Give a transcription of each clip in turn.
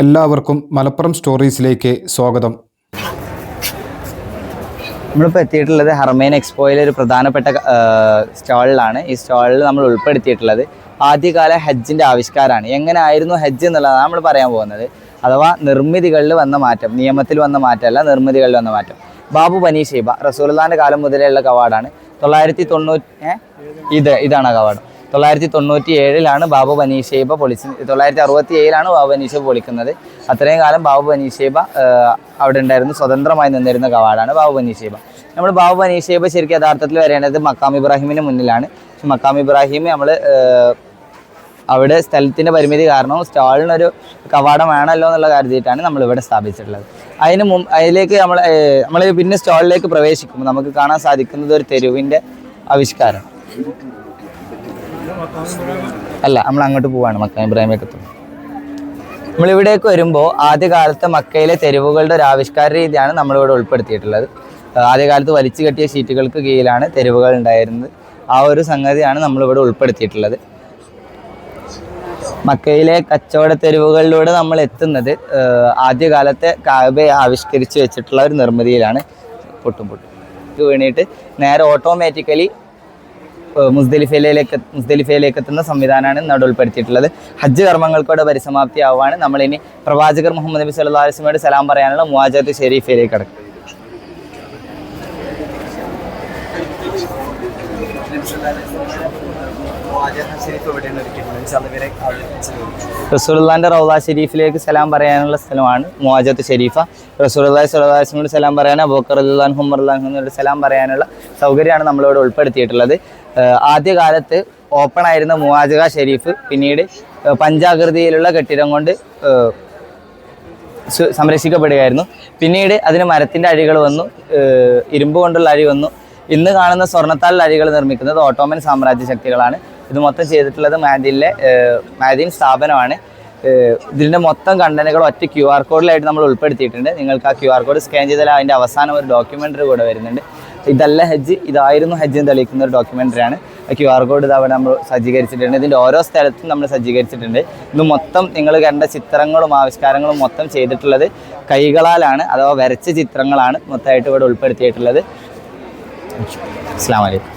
എല്ലാവർക്കും മലപ്പുറം സ്റ്റോറീസിലേക്ക് സ്വാഗതം. നമ്മളിപ്പോൾ എത്തിയിട്ടുള്ളത് ഹർമേൻ എക്സ്പോയിലെ ഒരു പ്രധാനപ്പെട്ട സ്റ്റാളിലാണ്. ഈ സ്റ്റാളിൽ നമ്മൾ ഉൾപ്പെടുത്തിയിട്ടുള്ളത് ആദ്യകാല ഹജ്ജിന്റെ ആവിഷ്കാരമാണ്. എങ്ങനെയായിരുന്നു ഹജ്ജ് എന്നുള്ളതാണ് നമ്മൾ പറയാൻ പോകുന്നത്. അഥവാ നിർമ്മിതികളിൽ വന്ന മാറ്റം നിയമത്തിൽ വന്ന മാറ്റമല്ല നിർമ്മിതികളിൽ വന്ന മാറ്റം. ബാബു ബനി ഷീബ റസൂൽദാന്റെ കാലം മുതലുള്ള കവാടാണ്. തൊള്ളായിരത്തി തൊണ്ണൂറ്റി ഇത് ഇതാണ് കവാടം. തൊള്ളായിരത്തി തൊണ്ണൂറ്റി ഏഴിലാണ് ബാബു ബനീഷേബ പൊളിച്ച് തൊള്ളായിരത്തി അറുപത്തി ഏഴിലാണ് ബാബു ബനീഷേബ പൊളിക്കുന്നത്. അത്രയും കാലം ബാബു ബനീഷേബ അവിടെ ഉണ്ടായിരുന്നു. സ്വതന്ത്രമായി നിന്നിരുന്ന കവാടാണ് ബാബു ബനീഷേബ. നമ്മൾ ബാബു ബനീഷേബ ശരിക്കും യഥാർത്ഥത്തിൽ വരേണ്ടത് മക്കാം ഇബ്രാഹിമിന് മുന്നിലാണ്. പക്ഷെ മക്കാം ഇബ്രാഹിം നമ്മൾ അവിടെ സ്ഥലത്തിന്റെ പരിമിതി കാരണം സ്റ്റാളിനൊരു കവാടം വേണമല്ലോ എന്നുള്ള കരുതിയിട്ടാണ് നമ്മൾ ഇവിടെ സ്ഥാപിച്ചിട്ടുള്ളത്. അതിന് മുമ്പ് അതിലേക്ക് നമ്മൾ നമ്മൾ പിന്നെ സ്റ്റാളിലേക്ക് പ്രവേശിക്കുമ്പോൾ നമുക്ക് കാണാൻ സാധിക്കുന്നത് ഒരു തെരുവിന്റെ ആവിഷ്കാരം. അല്ല നമ്മൾ അങ്ങോട്ട് പോവാണ് മക്ക ഇബ്രാഹിമേക്ക് നമ്മൾ ഇവിടേക്ക് വരുമ്പോൾ ആദ്യകാലത്ത് മക്കയിലെ തെരുവുകളുടെ ഒരു ആവിഷ്കാര രീതിയാണ് നമ്മളിവിടെ ഉൾപ്പെടുത്തിയിട്ടുള്ളത്. ആദ്യകാലത്ത് വലിച്ചു കെട്ടിയ ഷീറ്റുകൾക്ക് കീഴിലാണ് തെരുവുകൾ ഉണ്ടായിരുന്നത്. ആ ഒരു സംഗതിയാണ് നമ്മളിവിടെ ഉൾപ്പെടുത്തിയിട്ടുള്ളത്. മക്കയിലെ കച്ചവട തെരുവുകളിലൂടെ നമ്മൾ എത്തുന്നത് ആദ്യകാലത്തെ കാബയെ ആവിഷ്കരിച്ച് വെച്ചിട്ടുള്ള ഒരു നിർമ്മിതിയിലാണ് പൊട്ടും പൊട്ടും. വീണിട്ട് നേരെ ഓട്ടോമാറ്റിക്കലി മുസ്ദലിഫയിലേക്ക് മുസ്ദലിഫയിലേക്ക് എത്തുന്ന സംവിധാനമാണ് ഇവിടെ ഉൾപ്പെടുത്തിയിട്ടുള്ളത്. ഹജ്ജ് കർമ്മങ്ങൾക്കൂടെ പരിസമാപ്തി ആവുകയാണ് നമ്മളിനി പ്രവാചകർ മുഹമ്മദ് നബി സല്ലാ അലൈഹി വസല്ലമയോട് സലാം പറയാനുള്ള മുവാജത്ത് ഷെരീഫയിലേക്ക് കടക്കും. റസൂലുള്ളാന്റെ റൗദ ഷെരീഫിലേക്ക് സലാം പറയാനുള്ള സ്ഥലമാണ് മുവാജത്ത് ഷെരീഫ. റസൂലുള്ളാഹി വസല്ലമയോട് സലാം പറയാൻ അബോക്കർ റളിയല്ലാഹു ഹുമർ റളിയല്ലാഹു സലാം പറയാനുള്ള സൗകര്യമാണ് നമ്മളിവിടെ ഉൾപ്പെടുത്തിയിട്ടുള്ളത്. ആദ്യകാലത്ത് ഓപ്പൺ ആയിരുന്ന മുവാജക ഷെരീഫ് പിന്നീട് പഞ്ചാകൃതിയിലുള്ള കെട്ടിടം കൊണ്ട് സംരക്ഷിക്കപ്പെടുകയായിരുന്നു. പിന്നീട് അതിന് മരത്തിന്റെ അഴികൾ വന്നു ഇരുമ്പ് കൊണ്ടുള്ള അഴി വന്നു. ഇന്ന് കാണുന്ന സ്വർണത്താൽ അഴികൾ നിർമ്മിക്കുന്നത് ഓട്ടോമൻ സാമ്രാജ്യ ശക്തികളാണ്. ഇത് മൊത്തം ചെയ്തിട്ടുള്ളത് മാദിനിലെ മാദിൻ സ്ഥാപനമാണ്. ഇതിന്റെ മൊത്തം കണ്ടനുകൾ ഒറ്റ ക്യു ആർ കോഡിലായിട്ട് നമ്മൾ ഉൾപ്പെടുത്തിയിട്ടുണ്ട്. നിങ്ങൾക്ക് ആ ക്യു ആർ കോഡ് സ്കാൻ ചെയ്താൽ അതിന്റെ അവസാനം ഒരു ഡോക്യുമെന്ററി കൂടെ വരുന്നുണ്ട്. ഇതല്ല ഹജ്ജ്. ഇതായിരുന്നു ഹജ്ജ് എന്ന് തെളിയിക്കുന്ന ഒരു ഡോക്യുമെന്ററിയാണ് ക്യു ആർ കോഡ് ഇതവിടെ നമ്മൾ സജ്ജീകരിച്ചിട്ടുണ്ട്. ഇതിന്റെ ഓരോ സ്ഥലത്തും നമ്മൾ സജ്ജീകരിച്ചിട്ടുണ്ട്. ഇത് മൊത്തം നിങ്ങൾ കണ്ട ചിത്രങ്ങളും ആവിഷ്കാരങ്ങളും മൊത്തം ചെയ്തിട്ടുള്ളത് കൈകളാലാണ് അഥവാ വരച്ച ചിത്രങ്ങളാണ് മൊത്തമായിട്ട് ഇവിടെ ഉൾപ്പെടുത്തിയിട്ടുള്ളത്. അസ്സാം വലൈക്കും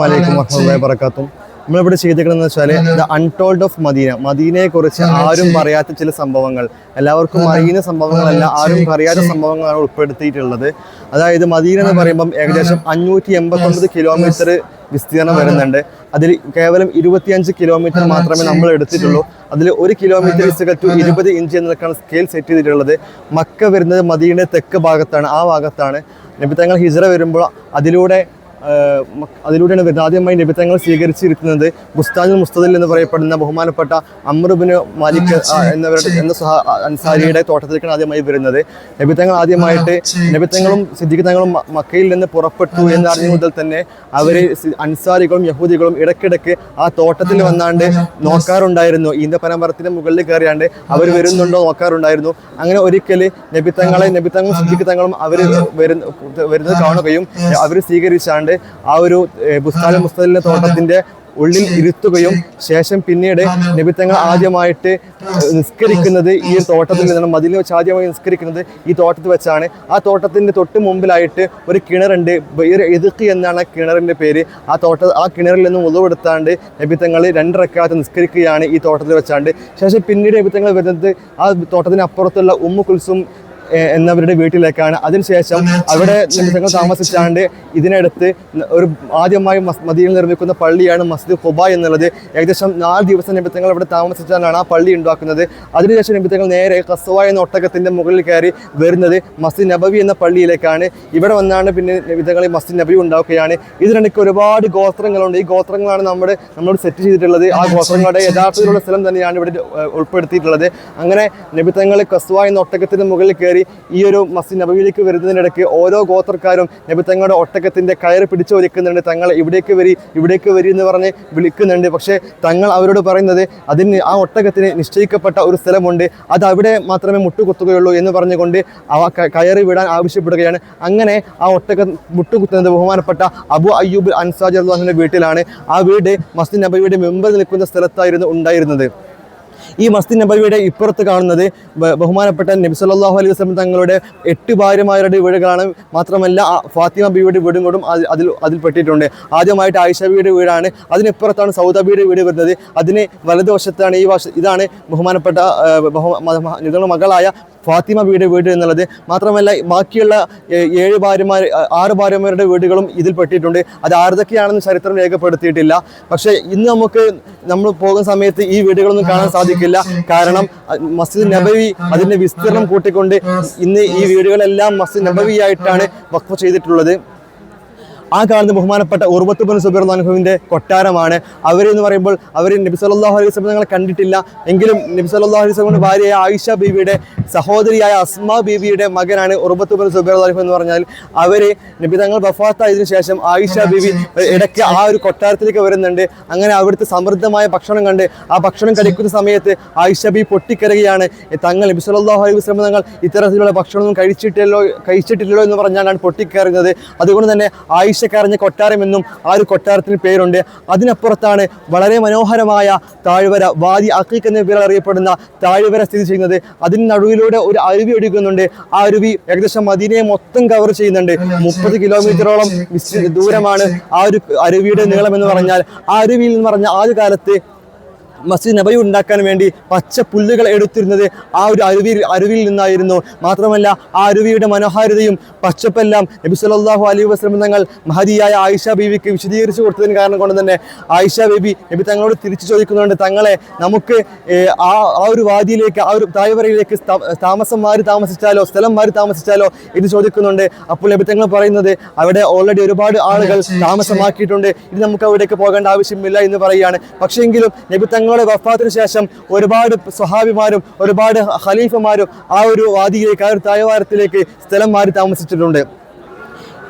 വലൈക്കും വബറകാതുഹു. നമ്മളിവിടെ ചെയ്തിരിക്കണമെന്ന് വെച്ചാൽ ദ അൺടോൾഡ് ഓഫ് മദീന. മദീനയെ കുറിച്ച് ആരും പറയാത്ത ചില സംഭവങ്ങൾ. എല്ലാവർക്കും അറിയുന്ന സംഭവങ്ങളല്ല ആരും അറിയാത്ത സംഭവങ്ങളാണ് ഉൾപ്പെടുത്തിയിട്ടുള്ളത്. അതായത് മദീന എന്ന് പറയുമ്പം ഏകദേശം അഞ്ഞൂറ്റി എൺപത്തൊമ്പത് കിലോമീറ്റർ വിസ്തീർണം വരുന്നുണ്ട്. അതിൽ കേവലം ഇരുപത്തിയഞ്ച് കിലോമീറ്റർ മാത്രമേ നമ്മൾ എടുത്തിട്ടുള്ളൂ. അതിൽ ഒരു കിലോമീറ്റർ ടു ഇരുപത് ഇഞ്ച് എന്നൊക്കെയാണ് സ്കെയിൽ സെറ്റ് ചെയ്തിട്ടുള്ളത്. മക്ക വരുന്നത് മദീനയുടെ തെക്ക് ഭാഗത്താണ്. ആ ഭാഗത്താണ്. നബി തങ്ങൾ ഹിജറ വരുമ്പോൾ അതിലൂടെ അതിലൂടെയാണ് വരുന്നത്. ആദ്യമായി നബിത്തങ്ങൾ സ്വീകരിച്ചിരിക്കുന്നത് ബുസ്താനുൽ മുസ്തദിൽ എന്ന് പറയപ്പെടുന്ന ബഹുമാനപ്പെട്ട അമ്രുബിന് മാലിക് എന്നവരുടെ എന്ന സഹ അൻസാരിയുടെ തോട്ടത്തിലേക്കാണ് ആദ്യമായി വരുന്നത്. നബിത്തങ്ങൾ ആദ്യമായിട്ട് നബിത്തങ്ങളും സിദ്ധിക്കുന്നങ്ങളും മക്കയിൽ നിന്ന് പുറപ്പെട്ടു എന്നറിഞ്ഞ മുതൽ തന്നെ അവർ അൻസാരികളും യഹൂദികളും ഇടയ്ക്കിടയ്ക്ക് ആ തോട്ടത്തിൽ വന്നാണ്ട് നോക്കാറുണ്ടായിരുന്നു. ഈന്ത പരമ്പരത്തിന് മുകളിൽ കയറിയാണ്ട് അവർ വരുന്നുണ്ടോ നോക്കാറുണ്ടായിരുന്നു. അങ്ങനെ ഒരിക്കൽ നബിത്തങ്ങളെ നബിത്തങ്ങളും സിദ്ധിക്കുന്നങ്ങളും അവർ വരുന്ന വരുന്നത് കാണുകയും അവർ സ്വീകരിച്ചാണ്ട് ആ ഒരു ബുസ്താല മുസ്തലിന്റെ തോട്ടത്തിന്റെ ഉള്ളിൽ ഇരുത്തുകയും ശേഷം പിന്നീട് നബിത്തങ്ങൾ ആദ്യമായിട്ട് നിസ്കരിക്കുന്നത് ഈ തോട്ടത്തിൽ നിന്നാണ്. മതിലിൽ വെച്ച് ആദ്യമായി നിസ്കരിക്കുന്നത് ഈ തോട്ടത്തിൽ വെച്ചാണ്. ആ തോട്ടത്തിന്റെ തൊട്ട് മുമ്പിലായിട്ട് ഒരു കിണറുണ്ട്. ബൈർ എതുക്കി എന്നാണ് ആ കിണറിന്റെ പേര്. ആ തോട്ട ആ കിണറിൽ നിന്ന് ഉതവെടുത്താണ്ട് നബിത്തങ്ങൾ രണ്ടരക്കാലത്ത് നിസ്കരിക്കുകയാണ് ഈ തോട്ടത്തിൽ വെച്ചാണ്ട്. ശേഷം പിന്നീട് നബിത്തങ്ങൾ വരുന്നത് ആ തോട്ടത്തിന് അപ്പുറത്തുള്ള ഉമ്മു കുൽസും ഏഹ് എന്നവരുടെ വീട്ടിലേക്കാണ്. അതിനുശേഷം അവിടെ നിമിഷങ്ങൾ താമസിച്ചാണ്ട് ഇതിനടുത്ത് ഒരു ആദ്യമായി മസ് മദീനയിൽ നിർമ്മിക്കുന്ന പള്ളിയാണ് മസ്ജിദ് ഖുബ എന്നുള്ളത്. ഏകദേശം നാല് ദിവസം നിമിത്തങ്ങൾ അവിടെ താമസിച്ചാണ് ആ പള്ളി ഉണ്ടാക്കുന്നത്. അതിനുശേഷം നിമിത്തങ്ങൾ നേരെ കസ്വ എന്ന ഒട്ടകത്തിന്റെ മുകളിൽ കയറി വരുന്നത് മസ്ജിദ് നബവി എന്ന പള്ളിയിലേക്കാണ്. ഇവിടെ വന്നാണ് പിന്നെ നിമിത്തങ്ങൾ മസ്ജിദ് നബി ഉണ്ടാക്കുകയാണ് ഇതിനിടയ്ക്ക് ഒരുപാട് ഗോത്രങ്ങളുണ്ട്. ഈ ഗോത്രങ്ങളാണ് നമ്മുടെ നമ്മൾ സെറ്റ് ചെയ്തിട്ടുള്ളത്. ആ ഗോത്രങ്ങളുടെ യഥാർത്ഥത്തിലുള്ള സ്ഥലം തന്നെയാണ് ഇവിടെ ഉൾപ്പെടുത്തിയിട്ടുള്ളത്. അങ്ങനെ നിമിത്തങ്ങൾ കസ്വ എന്ന ഒട്ടകത്തിന്റെ മുകളിൽ കയറി ഈ ഒരു മസ്ജിദ് നബവിയിലേക്ക് വരുന്നതിനിടയ്ക്ക് ഓരോ ഗോത്രക്കാരും നബി തങ്ങളുടെ ഒട്ടക്കത്തിന്റെ കയറ് പിടിച്ചു വലിക്കുന്നുണ്ട് തങ്ങൾ ഇവിടേക്ക് വരി ഇവിടേക്ക് വരി എന്ന് പറഞ്ഞ് വിളിക്കുന്നുണ്ട്. പക്ഷേ തങ്ങൾ അവരോട് പറയുന്നത് അതിന് ആ ഒട്ടകത്തിന് നിശ്ചയിക്കപ്പെട്ട ഒരു സ്ഥലമുണ്ട്. അത് അവിടെ മാത്രമേ മുട്ടുകുത്തുകയുള്ളൂ എന്ന് പറഞ്ഞുകൊണ്ട് അവ കയറി വിടാൻ ആവശ്യപ്പെടുകയാണ്. അങ്ങനെ ആ ഒട്ടകം മുട്ടുകുത്തുന്നത് ബഹുമാനപ്പെട്ട അബു അയ്യൂബ് അൻസാജ് അള്ളാഹിന്റെ വീട്ടിലാണ് ആ വീട് മസ്ജിദ് നബിയുടെ മെമ്പർ നിൽക്കുന്ന സ്ഥലത്തായിരുന്നു ഉണ്ടായിരുന്നത്. ഈ മസ്തി നബവിയുടെ ഇപ്പുറത്ത് കാണുന്നത് ബഹുമാനപ്പെട്ട നബി സല്ലല്ലാഹു അലൈഹി വസ്ലം തങ്ങളുടെ എട്ട് ഭാര്യമാരുടെ വീടുകളാണ്. മാത്രമല്ല ഫാത്തിമ ബിയുടെ വീടും കൂടും അതിൽ അതിൽപ്പെട്ടിട്ടുണ്ട് ആദ്യമായിട്ട് ആയിഷ ബിയുടെ വീടാണ്. അതിനിപ്പുറത്താണ് സൗദ ബീവിയുടെ വീട് വരുന്നത്. അതിന് വലതുവശത്താണ് ഈ വശ ഇതാണ് ബഹുമാനപ്പെട്ട ബഹു- മകളായ ഫാത്തിമ വീട് വീട് എന്നുള്ളത് മാത്രമല്ല ബാക്കിയുള്ള ഏഴ് ഭാര്യമാർ ആറ് ഭാര്യമാരുടെ വീടുകളും ഇതിൽ പെട്ടിട്ടുണ്ട്. അത് ആരതൊക്കെയാണെന്ന് ചരിത്രം രേഖപ്പെടുത്തിയിട്ടില്ല. പക്ഷേ ഇന്ന് നമുക്ക് നമ്മൾ പോകുന്ന സമയത്ത് ഈ വീടുകളൊന്നും കാണാൻ സാധിക്കില്ല. കാരണം മസ്ജിദ് നബവി അതിന്റെ വിസ്തീർണം കൂട്ടിക്കൊണ്ട് ഇന്ന് ഈ വീടുകളെല്ലാം മസ്ജിദ് നബവിയായിട്ടാണ് വഖഫ് ചെയ്തിട്ടുള്ളത്. ആ കാണുന്ന ബഹുമാനപ്പെട്ട ഉർവത്ത് ബിൻ സുബൈർ അൻഹുവിന്റെ കൊട്ടാരമാണ്. അവരെന്ന് പറയുമ്പോൾ അവർ നബി സല്ലല്ലാഹു അലൈഹി സ്വലം ഞങ്ങളെ കണ്ടിട്ടില്ല. എങ്കിലും നബി സല്ലല്ലാഹു അലൈഹി വസല്ലം ഭാര്യയായ ആയിഷ ബീവിയുടെ സഹോദരിയായ അസ്മ ബീവിയുടെ മകനാണ് ഉർവത്ത് ബിൻ സുബൈർ അലഹു എന്ന് പറഞ്ഞാൽ. അവർ നബി തങ്ങൾ വഫാത്തായതിനു ശേഷം ആയിഷ ബീവി ഇടയ്ക്ക് ആ ഒരു കൊട്ടാരത്തിലേക്ക് വരുന്നുണ്ട്. അങ്ങനെ അവിടുത്തെ സമൃദ്ധമായ ഭക്ഷണം കണ്ട് ആ ഭക്ഷണം കഴിക്കുന്ന സമയത്ത് ആയിഷ ബി പൊട്ടിക്കരുകയാണ് തങ്ങൾ നബി സല്ലല്ലാഹു അലൈഹി സ്വലം തങ്ങൾ ഇത്തരത്തിലുള്ള ഭക്ഷണമൊന്നും കഴിച്ചിട്ടില്ലല്ലോ കഴിച്ചിട്ടില്ലല്ലോ എന്ന് പറഞ്ഞാലാണ് പൊട്ടിക്കയറുന്നത് അതുകൊണ്ട് തന്നെ ആയിഷ കരഞ്ഞ കൊട്ടാരം എന്നും ആ ഒരു കൊട്ടാരത്തിന് പേരുണ്ട്. അതിനപ്പുറത്താണ് വളരെ മനോഹരമായ താഴ്വര വാദി അക്കീഖ് എന്ന പേരിൽ അറിയപ്പെടുന്ന താഴ്വര സ്ഥിതി ചെയ്യുന്നത്. അതിന് നടുവിലൂടെ ഒരു അരുവി ഒഴുകുന്നുണ്ട്. ആ അരുവി ഏകദേശം മദീനയെ മൊത്തം കവർ ചെയ്യുന്നുണ്ട്. മുപ്പത് കിലോമീറ്ററോളം ദൂരമാണ് ആ ഒരു അരുവിയുടെ നീളം എന്ന് പറഞ്ഞാൽ. ആ അരുവിയിൽ എന്ന് പറഞ്ഞാൽ ആദ്യ കാലത്ത് മസ്ജിദ് നബി ഉണ്ടാക്കാൻ വേണ്ടി പച്ച പുല്ലുകൾ എടുത്തിരുന്നത് ആ ഒരു അരുവിയിൽ അരുവിയിൽ നിന്നായിരുന്നു. മാത്രമല്ല ആ അരുവിയുടെ മനോഹാരിതയും പച്ചപ്പെല്ലാം നബി സല്ലല്ലാഹു അലൈഹി വസ്ലം തങ്ങൾ മഹതിയായ ആയിഷ ബീവിക്ക് വിശദീകരിച്ചു കൊടുത്തതിന് കാരണം കൊണ്ട് തന്നെ ആയിഷ ബീബി നബി തങ്ങളോട് തിരിച്ചു ചോദിക്കുന്നുണ്ട് തങ്ങളെ നമുക്ക് ആ ആ ഒരു വാദിയിലേക്ക് ആ ഒരു താഴ്വരയിലേക്ക് സ്ഥ- താമസം മാറി താമസിച്ചാലോ സ്ഥലം മാറി താമസിച്ചാലോ? ഇത് ചോദിക്കുന്നുണ്ട്. അപ്പോൾ നബി തങ്ങൾ പറയുന്നത് അവിടെ ഓൾറെഡി ഒരുപാട് ആളുകൾ താമസമാക്കിയിട്ടുണ്ട്. ഇത് നമുക്ക് അവിടേക്ക് പോകേണ്ട ആവശ്യമില്ല എന്ന് പറയുകയാണ്. പക്ഷേങ്കിലും നബി തങ്ങളുടെ വഫാത്തിന് ശേഷം ഒരുപാട് സ്വഹാബിമാരും ഒരുപാട് ഖലീഫമാരും ആ ഒരു വാദിയിലേക്ക് ആ ഒരു തായവാരത്തിലേക്ക് സ്ഥലം മാറി താമസിച്ചിട്ടുണ്ട്.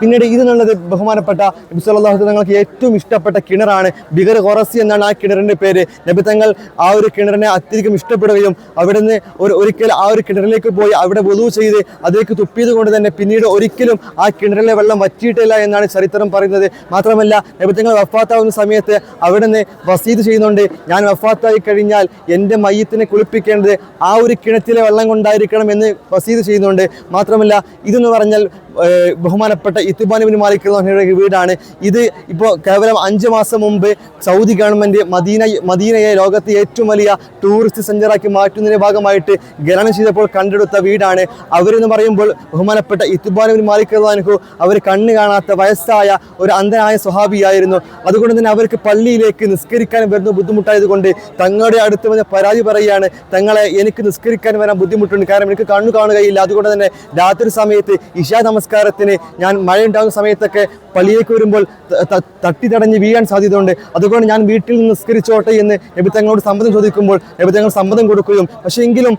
പിന്നീട് ഇത് എന്നുള്ളത് ബഹുമാനപ്പെട്ട നബി തങ്ങൾക്ക് ഏറ്റവും ഇഷ്ടപ്പെട്ട കിണറാണ് ബിഗർ ഖൊറസി എന്നാണ് ആ കിണറിന്റെ പേര്. നബി തങ്ങൾ ആ ഒരു കിണറിനെ അത്യധികം ഇഷ്ടപ്പെടുകയും അവിടുന്ന് ഒരു ഒരിക്കൽ ആ ഒരു കിണറിലേക്ക് പോയി അവിടെ വധു ചെയ്ത് അതിലേക്ക് തുപ്പിയത് കൊണ്ട് തന്നെ പിന്നീട് ഒരിക്കലും ആ കിണറിലെ വെള്ളം വറ്റിയിട്ടില്ല എന്നാണ് ചരിത്രം പറയുന്നത്. മാത്രമല്ല നബി തങ്ങൾ വഫാത്താവുന്ന സമയത്ത് അവിടുന്ന് വസീത് ചെയ്യുന്നുണ്ട് ഞാൻ വഫാത്തായി കഴിഞ്ഞാൽ എന്റെ മയ്യത്തിനെ കുളിപ്പിക്കേണ്ടത് ആ ഒരു കിണറ്റിലെ വെള്ളം കൊണ്ടായിരിക്കണം എന്ന് വസീത് ചെയ്യുന്നുണ്ട്. മാത്രമല്ല ഇതെന്ന് പറഞ്ഞാൽ ബഹുമാനപ്പെട്ട ഇത്തിബാനുബിൻ മാലിക് റഹ്മാനിയുടെ വീടാണ്. ഇത് ഇപ്പോൾ കേവലം അഞ്ച് മാസം മുമ്പ് സൗദി ഗവൺമെന്റ് മദീന മദീനയെ ലോകത്തെ ഏറ്റവും വലിയ ടൂറിസ്റ്റ് സെഞ്ചറാക്കി മാറ്റുന്നതിന്റെ ഭാഗമായിട്ട് ഖനനം ചെയ്തപ്പോൾ കണ്ടെടുത്ത വീടാണ്. അവരെന്ന് പറയുമ്പോൾ ബഹുമാനപ്പെട്ട ഇത്തിബാനുബിൻ മാലിക് റഹ്മാൻഹു അവർ കണ്ണ് കാണാത്ത വയസ്സായ ഒരു അന്ധനായ സ്വഹാബിയായിരുന്നു. അതുകൊണ്ട് തന്നെ അവർക്ക് പള്ളിയിലേക്ക് നിസ്കരിക്കാൻ വരുന്ന ബുദ്ധിമുട്ടായതുകൊണ്ട് തങ്ങളുടെ അടുത്ത് വന്ന് പരാതി പറയുകയാണ് തങ്ങളെ എനിക്ക് നിസ്കരിക്കാൻ വരാൻ ബുദ്ധിമുട്ടുണ്ട്. കാരണം എനിക്ക് കണ്ണു കാണുകയില്ല. അതുകൊണ്ട് തന്നെ രാത്രി സമയത്ത് ഇഷാ നമസ്കാരത്തിന് ഞാൻ മഴ ഉണ്ടാകുന്ന സമയത്തൊക്കെ പള്ളിയിലേക്ക് വരുമ്പോൾ തട്ടി തടഞ്ഞ് വീഴാൻ സാധ്യതയുണ്ട്. അതുകൊണ്ട് ഞാൻ വീട്ടിൽ നിന്ന് നിസ്കരിച്ചോട്ടെ എന്ന് നബി തങ്ങളോട് സമ്മതം ചോദിക്കുമ്പോൾ നബി തങ്ങൾ സമ്മതം കൊടുക്കുകയും പക്ഷേ എങ്കിലും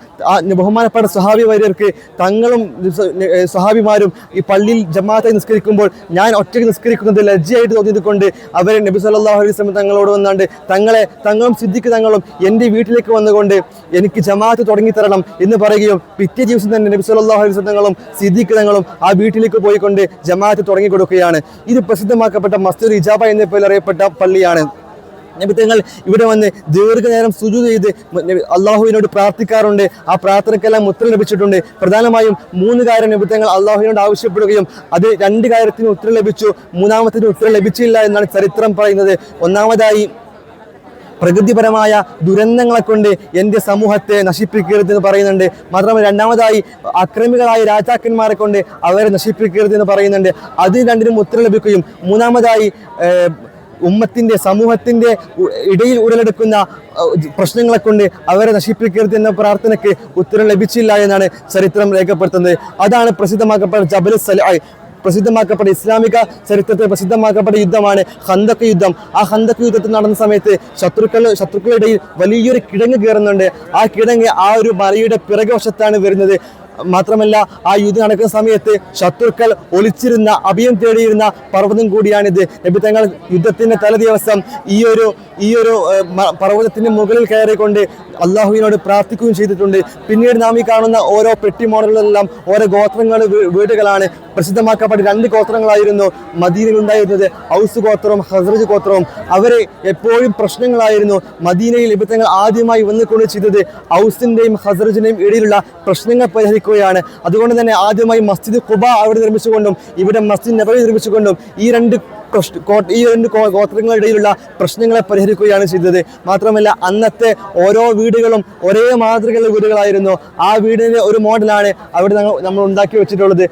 ബഹുമാനപ്പെട്ട സ്വഹാബി വര്യർക്ക് തങ്ങളും സ്വ- സ്വഹാബിമാരും ഈ പള്ളിയിൽ ജമാഅത്തായി നിസ്കരിക്കുമ്പോൾ ഞാൻ ഒറ്റയ്ക്ക് നിസ്കരിക്കുന്നത് ലജ്ജയായിട്ട് തോന്നിയത് കൊണ്ട് അവർ നബി സല്ലല്ലാഹു അലൈഹി വസല്ലം തങ്ങളോട് വന്നാണ്ട് തങ്ങളെ തങ്ങളും സിദ്ധിക്ക് തങ്ങളും എന്റെ വീട്ടിലേക്ക് വന്നുകൊണ്ട് എനിക്ക് ജമാഅത്ത് തുടങ്ങി തരണം എന്ന് പറയുകയും പിറ്റേ ദിവസം തന്നെ നബി സല്ലല്ലാഹു അലൈഹി തങ്ങളും സിദ്ധിക്ക് തങ്ങളും ആ വീട്ടിലേക്ക് പോയിക്കൊണ്ട് ജമാഅത്ത് തുടങ്ങി കൊടുക്കുകയാണ് ഇത് പ്രസിദ്ധമാക്കപ്പെട്ട മസ്ജിദ് ഇജാബ എന്ന പേരിൽ അറിയപ്പെട്ട പള്ളിയാണ്. ഞങ്ങൾ ഇവിടെ വന്ന് ദീർഘനേരം സുജു ചെയ്ത് അള്ളാഹുവിനോട് പ്രാർത്ഥിക്കാറുണ്ട്. ആ പ്രാർത്ഥനയ്ക്കെല്ലാം ഉത്തരം ലഭിച്ചിട്ടുണ്ട്. പ്രധാനമായും മൂന്ന് കാര്യം നിമിത്തങ്ങൾ അള്ളാഹുവിനോട് ആവശ്യപ്പെടുകയും അത് രണ്ട് കാര്യത്തിന് ഉത്തരം ലഭിച്ചു. മൂന്നാമത്തിന് ഉത്തരം ലഭിച്ചില്ല എന്നാണ് ചരിത്രം പറയുന്നത്. ഒന്നാമതായി പ്രകൃതിപരമായ ദുരന്തങ്ങളെ കൊണ്ട് എന്റെ സമൂഹത്തെ നശിപ്പിക്കരുത് എന്ന് പറയുന്നുണ്ട്. മാത്രമല്ല രണ്ടാമതായി അക്രമികളായ രാജാക്കന്മാരെ കൊണ്ട് അവരെ നശിപ്പിക്കരുത് എന്ന് പറയുന്നുണ്ട്. അത് രണ്ടിനും ഉത്തരം ലഭിക്കുകയും മൂന്നാമതായി ഉമ്മത്തിന്റെ സമൂഹത്തിന്റെ ഇടയിൽ ഉടലെടുക്കുന്ന പ്രശ്നങ്ങളെ കൊണ്ട് അവരെ നശിപ്പിക്കരുത് എന്ന പ്രാർത്ഥനയ്ക്ക് ഉത്തരം ലഭിച്ചില്ല എന്നാണ് ചരിത്രം രേഖപ്പെടുത്തുന്നത്. അതാണ് പ്രസിദ്ധമാക്കപ്പെട്ട ജബൽ സലായ്. പ്രസിദ്ധമാക്കപ്പെട്ട ഇസ്ലാമിക ചരിത്രത്തിൽ പ്രസിദ്ധമാക്കപ്പെട്ട യുദ്ധമാണ് ഹന്തക് യുദ്ധം. ആ ഹന്തക് യുദ്ധത്തിൽ നടന്ന സമയത്ത് ശത്രുക്കൾ ശത്രുക്കളുടെ വലിയൊരു കിടങ്ങ് കയറുന്നുണ്ട്. ആ കിടങ്ങ് ആ ഒരു മലയുടെ പിറകുവശത്താണ് വരുന്നത്. മാത്രമല്ല ആ യുദ്ധം നടക്കുന്ന സമയത്ത് ശത്രുക്കൾ ഒളിച്ചിരുന്ന അഭയം തേടിയിരുന്ന പർവതം കൂടിയാണിത്. നബി തങ്ങൾ യുദ്ധത്തിന്റെ തലേ ദിവസം ഈ ഒരു ഈ ഒരു പർവതത്തിന്റെ മുകളിൽ കയറിക്കൊണ്ട് അള്ളാഹുവിനോട് പ്രാർത്ഥിക്കുകയും ചെയ്തിട്ടുണ്ട്. പിന്നീട് നാം ഈ കാണുന്ന ഓരോ പെട്ടി മോഡലുകളെല്ലാം ഓരോ ഗോത്രങ്ങൾ വീടുകളാണ്. പ്രസിദ്ധമാക്കപ്പെട്ട രണ്ട് ഗോത്രങ്ങളായിരുന്നു മദീനയിലുണ്ടായിരുന്നത്. ഔസ് ഗോത്രവും ഹസ്രജ് ഗോത്രവും. അവരെ എപ്പോഴും പ്രശ്നങ്ങളായിരുന്നു. മദീനയിൽ ഇബത്തങ്ങൾ ആദ്യമായി വന്നുകൊണ്ട് ചെയ്തത് ഔസിന്റെയും ഹസ്രജിന്റെയും ഇടയിലുള്ള പ്രശ്നങ്ങൾ പരിഹരിക്കുകയാണ് അതുകൊണ്ട് തന്നെ ആദ്യമായി മസ്ജിദ് ഖുബ അവിടെ നിർമ്മിച്ചുകൊണ്ടും ഇവിടെ മസ്ജിദ് നബവി നിർമ്മിച്ചുകൊണ്ടും ഈ രണ്ട് ഈ രണ്ട് ഗോത്രങ്ങളിടയിലുള്ള പ്രശ്നങ്ങളെ പരിഹരിക്കുകയാണ് ചെയ്തത്. മാത്രമല്ല അന്നത്തെ ഓരോ വീടുകളും ഒരേ മാതൃകയുള്ള വീടുകളായിരുന്നു. ആ വീടിന്റെ ഒരു മോഡലാണ് അവിടെ നമ്മൾ ഉണ്ടാക്കി വെച്ചിട്ടുള്ളത്.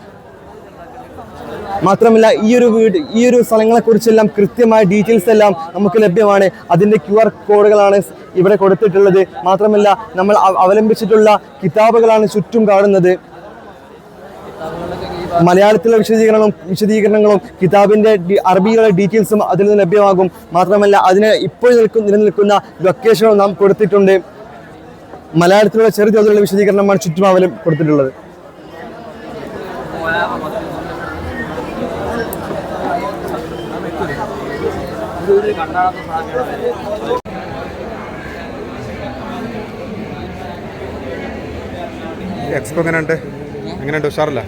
മാത്രമല്ല ഈ ഒരു വീട് ഈ ഒരു സ്ഥലങ്ങളെ കുറിച്ചെല്ലാം കൃത്യമായ ഡീറ്റെയിൽസ് എല്ലാം നമുക്ക് ലഭ്യമാണ്. അതിന്റെ ക്യു ആർ കോഡുകളാണ് ഇവിടെ കൊടുത്തിട്ടുള്ളത്. മാത്രമല്ല നമ്മൾ അവ- അവലംബിച്ചിട്ടുള്ള കിതാബുകളാണ് ചുറ്റും കാണുന്നത്. മലയാളത്തിലെ വിശദീകരണവും വിശദീകരണങ്ങളും കിതാബിന്റെ അറബിയിലുള്ള ഡീറ്റെയിൽസും അതിൽ നിന്ന് ലഭ്യമാകും. മാത്രമല്ല അതിന് ഇപ്പോൾ നിൽക്കുന്ന നിലനിൽക്കുന്ന ലൊക്കേഷനും നാം കൊടുത്തിട്ടുണ്ട്. മലയാളത്തിലുള്ള ചെറിയ തോതിലുള്ള വിശദീകരണമാണ് ചുറ്റും അവലം കൊടുത്തിട്ടുള്ളത് എക്സ്പോ എങ്ങനെയുണ്ട്? എങ്ങനെയുണ്ട്? ഉഷാറല്ല?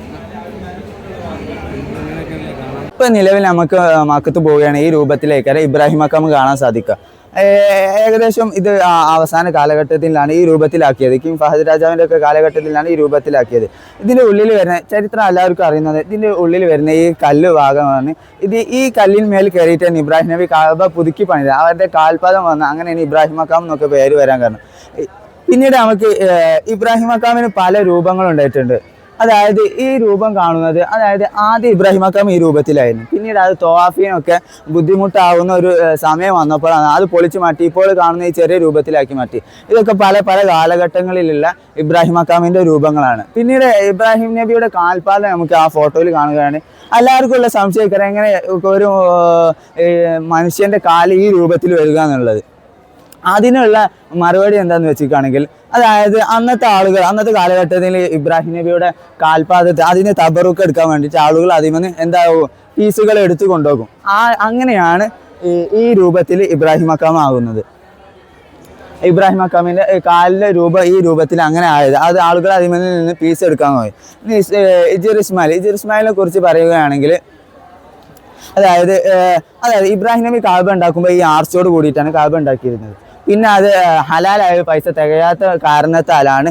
ഇപ്പൊ നിലവിൽ നമുക്ക് മക്കത്ത് പോവുകയാണ്. ഈ രൂപത്തിലേക്ക് ഇബ്രാഹിം അക്കാമ് കാണാൻ സാധിക്കുക. ഏകദേശം ഇത് അവസാന കാലഘട്ടത്തിലാണ് ഈ രൂപത്തിലാക്കിയത്. കിങ് ഫഹദ് രാജാവിന്റെ ഒക്കെ കാലഘട്ടത്തിലാണ് ഈ രൂപത്തിലാക്കിയത്. ഇതിന്റെ ഉള്ളിൽ വരുന്ന ചരിത്രം എല്ലാവർക്കും അറിയുന്നത് ഇതിന്റെ ഉള്ളിൽ വരുന്ന ഈ കല്ല് ഭാഗമാണ്. ഇത് ഈ കല്ലിന് മേൽ കയറിയിട്ടാണ് ഇബ്രാഹിം നബി കാബ പുതുക്കി പണിത്. അവരുടെ കാൽപാദം വന്ന അങ്ങനെയാണ് ഇബ്രാഹിം അക്കാം എന്നൊക്കെ പേര് വരാൻ കാരണം. പിന്നീട് നമുക്ക് ഇബ്രാഹിം അക്കാമിന് പല രൂപങ്ങളുണ്ടായിട്ടുണ്ട് അതായത് ഈ രൂപം കാണുന്നത് അതായത് ആദ്യം ഇബ്രാഹിം മക്കാം ഈ രൂപത്തിലായിരുന്നു. പിന്നീട് അത് തോവാഫീനൊക്കെ ബുദ്ധിമുട്ടാവുന്ന ഒരു സമയം വന്നപ്പോഴാണ് അത് പൊളിച്ചു മാറ്റി ഇപ്പോൾ കാണുന്ന ഈ ചെറിയ രൂപത്തിലാക്കി മാറ്റി. ഇതൊക്കെ പല പല കാലഘട്ടങ്ങളിലുള്ള ഇബ്രാഹിം അക്കാമിന്റെ രൂപങ്ങളാണ്. പിന്നീട് ഇബ്രാഹിം നബിയുടെ കാൽപ്പാലം നമുക്ക് ആ ഫോട്ടോയിൽ കാണുകയാണ്. എല്ലാവർക്കും ഉള്ള സംശയക്കരം എങ്ങനെ ഒരു മനുഷ്യന്റെ കാൽ ഈ രൂപത്തിൽ വരിക എന്നുള്ളത്. അതിനുള്ള മറുപടി എന്താന്ന് വെച്ചിട്ടാണെങ്കിൽ അതായത് അന്നത്തെ ആളുകൾ അന്നത്തെ കാലഘട്ടത്തിൽ ഇബ്രാഹിം നബിയുടെ കാൽപാദത്തെ അതിന് തബറുക്ക് എടുക്കാൻ വേണ്ടിയിട്ട് ആളുകൾ അതിൽ നിന്ന് എന്താവും പീസുകൾ എടുത്തു കൊണ്ടുപോകും. ആ അങ്ങനെയാണ് ഈ രൂപത്തിൽ ഇബ്രാഹിം അക്കാം ആകുന്നത്. ഇബ്രാഹിം അക്കാമിന്റെ കാലിന്റെ രൂപം ഈ രൂപത്തിൽ അങ്ങനെ ആയത്. അത് ആളുകൾ അതിൽ നിന്ന് പീസ് എടുക്കാൻ പോയി. ഇജിർ ഇസ്മായിൽ ഇജിർ ഇസ്മായിലിനെ കുറിച്ച് പറയുകയാണെങ്കിൽ അതായത് അതായത് ഇബ്രാഹിം നബി കാബ ഉണ്ടാക്കുമ്പോൾ ഈ ആർച്ചോട് കൂടിയിട്ടാണ് കാബ ഉണ്ടാക്കിയിരുന്നത്. പിന്നെ അത് ഹലാലായ പൈസ തികയാത്ത കാരണത്താലാണ്.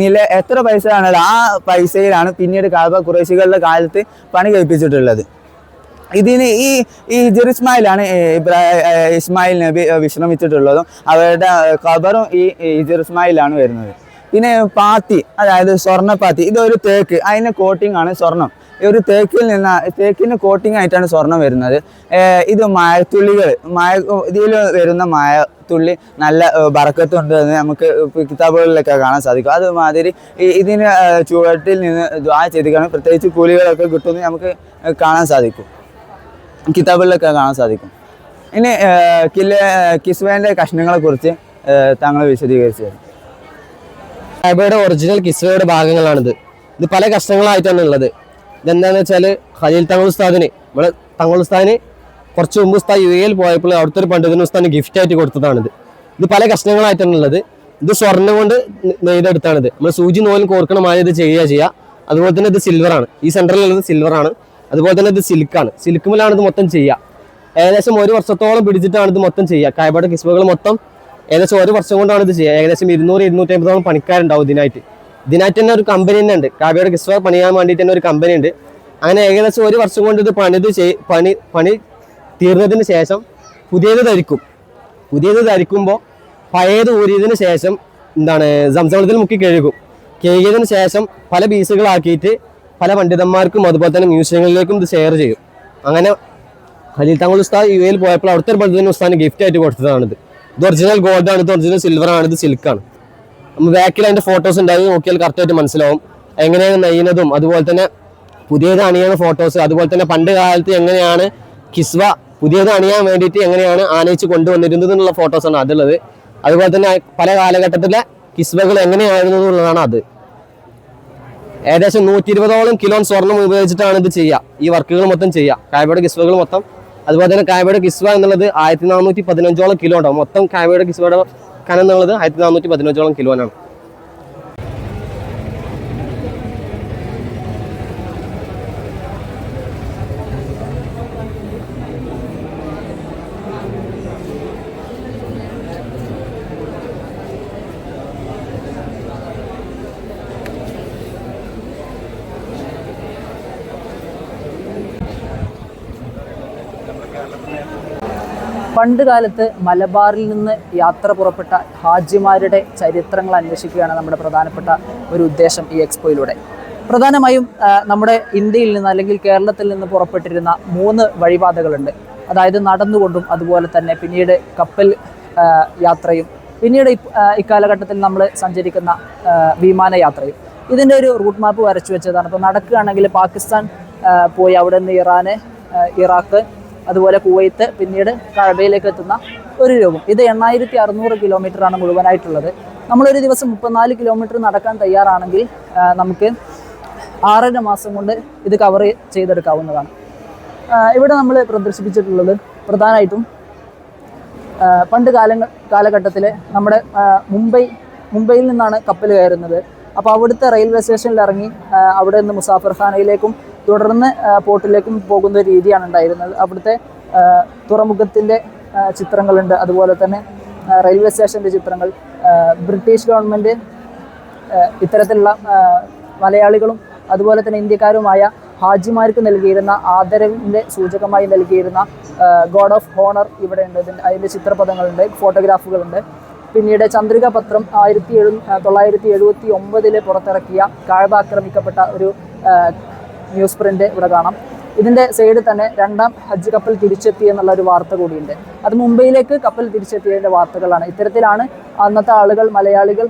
നില എത്ര പൈസ ആണല്ലോ ആ പൈസയിലാണ് പിന്നീട് കാബ കുറേശികളുടെ കാലത്ത് പണി കഴിപ്പിച്ചിട്ടുള്ളത്. ഇതിന് ഈ ഈ ഹിജർ ഇസ്മായിലാണ് ഇബ്രാഹിം ഇസ്മായിൽ നബി വിശ്രമിച്ചിട്ടുള്ളതും അവരുടെ ഖബറും ഈ ഹിജർ ഇസ്മായിലാണ് വരുന്നത്. പിന്നെ പാത്തി അതായത് സ്വർണപ്പാത്തി ഇതൊരു തേക്ക്. അതിന്റെ കോട്ടിംഗ് ആണ് സ്വർണം. ഒരു തേക്കിൽ നിന്ന് തേക്കിന് കോട്ടിംഗ് ആയിട്ടാണ് സ്വർണം വരുന്നത്. ഇത് മഴത്തുള്ളികൾ മായ ഇതിൽ വരുന്ന മഴത്തുള്ളി നല്ല ബറക്കത്തുണ്ട് എന്ന് നമുക്ക് കിതാബുകളിലൊക്കെ കാണാൻ സാധിക്കും. അതുമാതിരി ഇതിന് ചുവട്ടിൽ നിന്ന് ദ്വാ ചെയ്തിക്കാണ് പ്രത്യേകിച്ച് കൂലികളൊക്കെ കിട്ടുമെന്ന് നമുക്ക് കാണാൻ സാധിക്കും. കിതാബുകളിലൊക്കെ കാണാൻ സാധിക്കും. ഇനി കില്ല കിസ്വേന്റെ കഷ്ണങ്ങളെക്കുറിച്ച് താങ്കൾ വിശദീകരിച്ചു തരും. സാഹിബയുടെ ഒറിജിനൽ കിസ്വയുടെ ഭാഗങ്ങളാണിത്. ഇത് പല കഷ്ണങ്ങളായിട്ടാണ് ഉള്ളത്. ഇതെന്താണെന്ന് വെച്ചാൽ ഖലീൽ തങ്ങൾ ഉസ്താദിന് നമ്മൾ തങ്ങൾ ഉസ്താദിന് കുറച്ച് മുമ്പ് ഉസ്താ യു എയിൽ പോയപ്പോൾ അവിടുത്തെ ഒരു പണ്ഡിതന് ഉസ്താന് ഗിഫ്റ്റ് ആയിട്ട് കൊടുത്തതാണിത്. ഇത് പല കഷ്ണങ്ങളായിട്ടാണ് ഉള്ളത് ഇത് സ്വർണം കൊണ്ട് നെയ്തെടുത്താണിത്. നമ്മൾ സൂചി നൂലും കോർക്കണമായി ഇത് ചെയ്യുക ചെയ്യുക അതുപോലെ തന്നെ ഇത് സിൽവറാണ് ഈ സെന്ററിലുള്ളത് സിൽവറാണ് അതുപോലെ തന്നെ ഇത് സിൽക്കാണ് സിൽക്ക് മുലാണ് ഇത് മൊത്തം ചെയ്യുക. ഏകദേശം ഒരു വർഷത്തോളം പിടിച്ചിട്ടാണ് ഇത് മൊത്തം ചെയ്യുക. കായപാട് കിസ്ബകൾ മൊത്തം ഏകദേശം ഒരു വർഷം കൊണ്ടാണ് ഇത് ചെയ്യുക. ഏകദേശം ഇരുന്നൂറ് ഇരുന്നൂറ്റി അമ്പതോളം പണിക്കാരുണ്ടാവും ഇതിനായിട്ട്. ഇതിനായിട്ട് തന്നെ ഒരു കമ്പനി തന്നെ ഉണ്ട് കാബിയുടെ കിസ്വ പണിയാൻ വേണ്ടിയിട്ട് തന്നെ ഒരു കമ്പനി ഉണ്ട്. അങ്ങനെ ഏകദേശം ഒരു വർഷം കൊണ്ട് ഇത് പണിത് പണി പണി തീർന്നതിന് ശേഷം പുതിയത് ധരിക്കും. പുതിയത് ധരിക്കുമ്പോൾ പഴയത് ഊരിയതിന് ശേഷം എന്താണ് സംസവളത്തിൽ മുക്കി കഴുകും. കഴുകിയതിന് ശേഷം പല പീസുകളാക്കിയിട്ട് പല പണ്ഡിതന്മാർക്കും അതുപോലെ തന്നെ മ്യൂസിയങ്ങളിലേക്കും ഇത് ഷെയർ ചെയ്യും. അങ്ങനെ ഖലീൽ തങ്ങൾ ഉസ്താദ് യു എയിൽ പോയപ്പോൾ അവിടുത്തെ പണ്ഡിതന് ഉസ്താദിന് ഗിഫ്റ്റ് ആയിട്ട് കൊടുത്തതാണിത്. ഇത് ഒറിജിനൽ ഗോൾഡ് ആണ് ഇത് ഒറിജിനൽ സിൽവർ ആണ് ഇത് സിൽക്കാണ് നമ്മൾ ബാക്കിൽ അതിന്റെ ഫോട്ടോസ് ഉണ്ടായി നോക്കിയാൽ കറക്റ്റായിട്ട് മനസ്സിലാവും. എങ്ങനെയാണ് നെയ്യുന്നതും അതുപോലെ തന്നെ പുതിയത് അണിയുന്ന ഫോട്ടോസ് അതുപോലെ തന്നെ പണ്ട് കാലത്ത് എങ്ങനെയാണ് കിസ്വ പുതിയത് അണിയാൻ വേണ്ടിയിട്ട് എങ്ങനെയാണ് ആനയിച്ച് കൊണ്ടുവന്നിരുന്നത് എന്നുള്ള ഫോട്ടോസാണ് അതുള്ളത് അതുപോലെ തന്നെ പല കാലഘട്ടത്തിലെ കിസ്വകൾ എങ്ങനെയായിരുന്നു എന്നുള്ളതാണ് അത്. ഏകദേശം നൂറ്റി ഇരുപതോളം കിലോൺ സ്വർണം ഉപയോഗിച്ചിട്ടാണ് ഇത് ചെയ്യുക. ഈ വർക്കുകൾ മൊത്തം ചെയ്യുക. കായബയുടെ കിസ്വകൾ മൊത്തം. അതുപോലെ തന്നെ കായബയുടെ കിസ്വ എന്നുള്ളത് ആയിരത്തി നാനൂറ്റി പതിനഞ്ചോളം കിലോ ഉണ്ടാവും. മൊത്തം കായബയുടെ കിസ്വയുടെ കനം എന്നുള്ളത് ആയിരത്തി നാനൂറ്റി പതിനഞ്ചോളം കിലോനാണ് പണ്ട് കാലത്ത് മലബാറിൽ നിന്ന് യാത്ര പുറപ്പെട്ട ഹാജിമാരുടെ ചരിത്രങ്ങൾ അന്വേഷിക്കുകയാണ് നമ്മുടെ പ്രധാനപ്പെട്ട ഒരു ഉദ്ദേശം ഈ എക്സ്പോയിലൂടെ. പ്രധാനമായും നമ്മുടെ ഇന്ത്യയിൽ നിന്ന് അല്ലെങ്കിൽ കേരളത്തിൽ നിന്ന് പുറപ്പെട്ടിരുന്ന മൂന്ന് വഴിപാതകളുണ്ട്. അതായത് നടന്നുകൊണ്ടും അതുപോലെ തന്നെ പിന്നീട് കപ്പൽ യാത്രയും പിന്നീട് ഇക്കാലഘട്ടത്തിൽ നമ്മൾ സഞ്ചരിക്കുന്ന വിമാനയാത്രയും ഇതിന്റെ ഒരു റൂട്ട് മാപ്പ് വരച്ചു വെച്ചതാണ്. അപ്പോൾ നടക്കുകയാണെങ്കിൽ പാകിസ്ഥാൻ പോയി അവിടെ നിന്ന് ഇറാന് ഇറാഖ് അതുപോലെ കുവൈത്ത് പിന്നീട് കഴബയിലേക്ക് എത്തുന്ന ഒരു രൂപം. ഇത് എണ്ണായിരത്തി അറുന്നൂറ് കിലോമീറ്റർ ആണ് മുഴുവനായിട്ടുള്ളത്. നമ്മളൊരു ദിവസം മുപ്പത്തിനാല് കിലോമീറ്റർ നടക്കാൻ തയ്യാറാണെങ്കിൽ നമുക്ക് ആറര മാസം കൊണ്ട് ഇത് കവർ ചെയ്തെടുക്കാവുന്നതാണ്. ഇവിടെ നമ്മൾ പ്രദർശിപ്പിച്ചിട്ടുള്ളത് പ്രധാനമായിട്ടും പണ്ട് കാലങ്ങൾ കാലഘട്ടത്തിൽ നമ്മുടെ മുംബൈ മുംബൈയിൽ നിന്നാണ് കപ്പൽ കയറുന്നത്. അപ്പോൾ അവിടുത്തെ റെയിൽവേ സ്റ്റേഷനിൽ ഇറങ്ങി അവിടെ നിന്ന് മുസാഫർ ഖാനയിലേക്കും തുടർന്ന് പോർട്ടിലേക്കും പോകുന്ന രീതിയാണ് ഉണ്ടായിരുന്നത്. അവിടുത്തെ തുറമുഖത്തിന്റെ ചിത്രങ്ങളുണ്ട്. അതുപോലെ തന്നെ റെയിൽവേ സ്റ്റേഷന്റെ ചിത്രങ്ങൾ ബ്രിട്ടീഷ് ഗവൺമെന്റ് ഇത്തരത്തിലുള്ള മലയാളികളും അതുപോലെ തന്നെ ഇന്ത്യക്കാരുമായ ഹാജിമാർക്ക് നൽകിയിരുന്ന ആദരവിന്റെ സൂചകമായി നൽകിയിരുന്ന ഗോഡ് ഓഫ് ഹോണർ ഇവിടെ ഉണ്ട്. അതിന്റെ ചിത്രപഥങ്ങളുണ്ട് ഫോട്ടോഗ്രാഫുകളുണ്ട്. പിന്നീട് ചന്ദ്രിക പത്രം ആയിരത്തി എഴു തൊള്ളായിരത്തി എഴുപത്തി ഒമ്പതിൽ പുറത്തിറക്കിയ കാഴ്ബ ആക്രമിക്കപ്പെട്ട ഒരു ന്യൂസ് പ്രിന്റ് ഇവിടെ കാണാം. ഇതിന്റെ സൈഡിൽ തന്നെ രണ്ടാം ഹജ്ജ് കപ്പൽ തിരിച്ചെത്തി എന്നുള്ള ഒരു വാർത്ത കൂടിയുണ്ട്. അത് മുംബൈയിലേക്ക് കപ്പൽ തിരിച്ചെത്തിയതിന്റെ വാർത്തകളാണ്. ഇത്തരത്തിലാണ് അന്നത്തെ ആളുകൾ മലയാളികൾ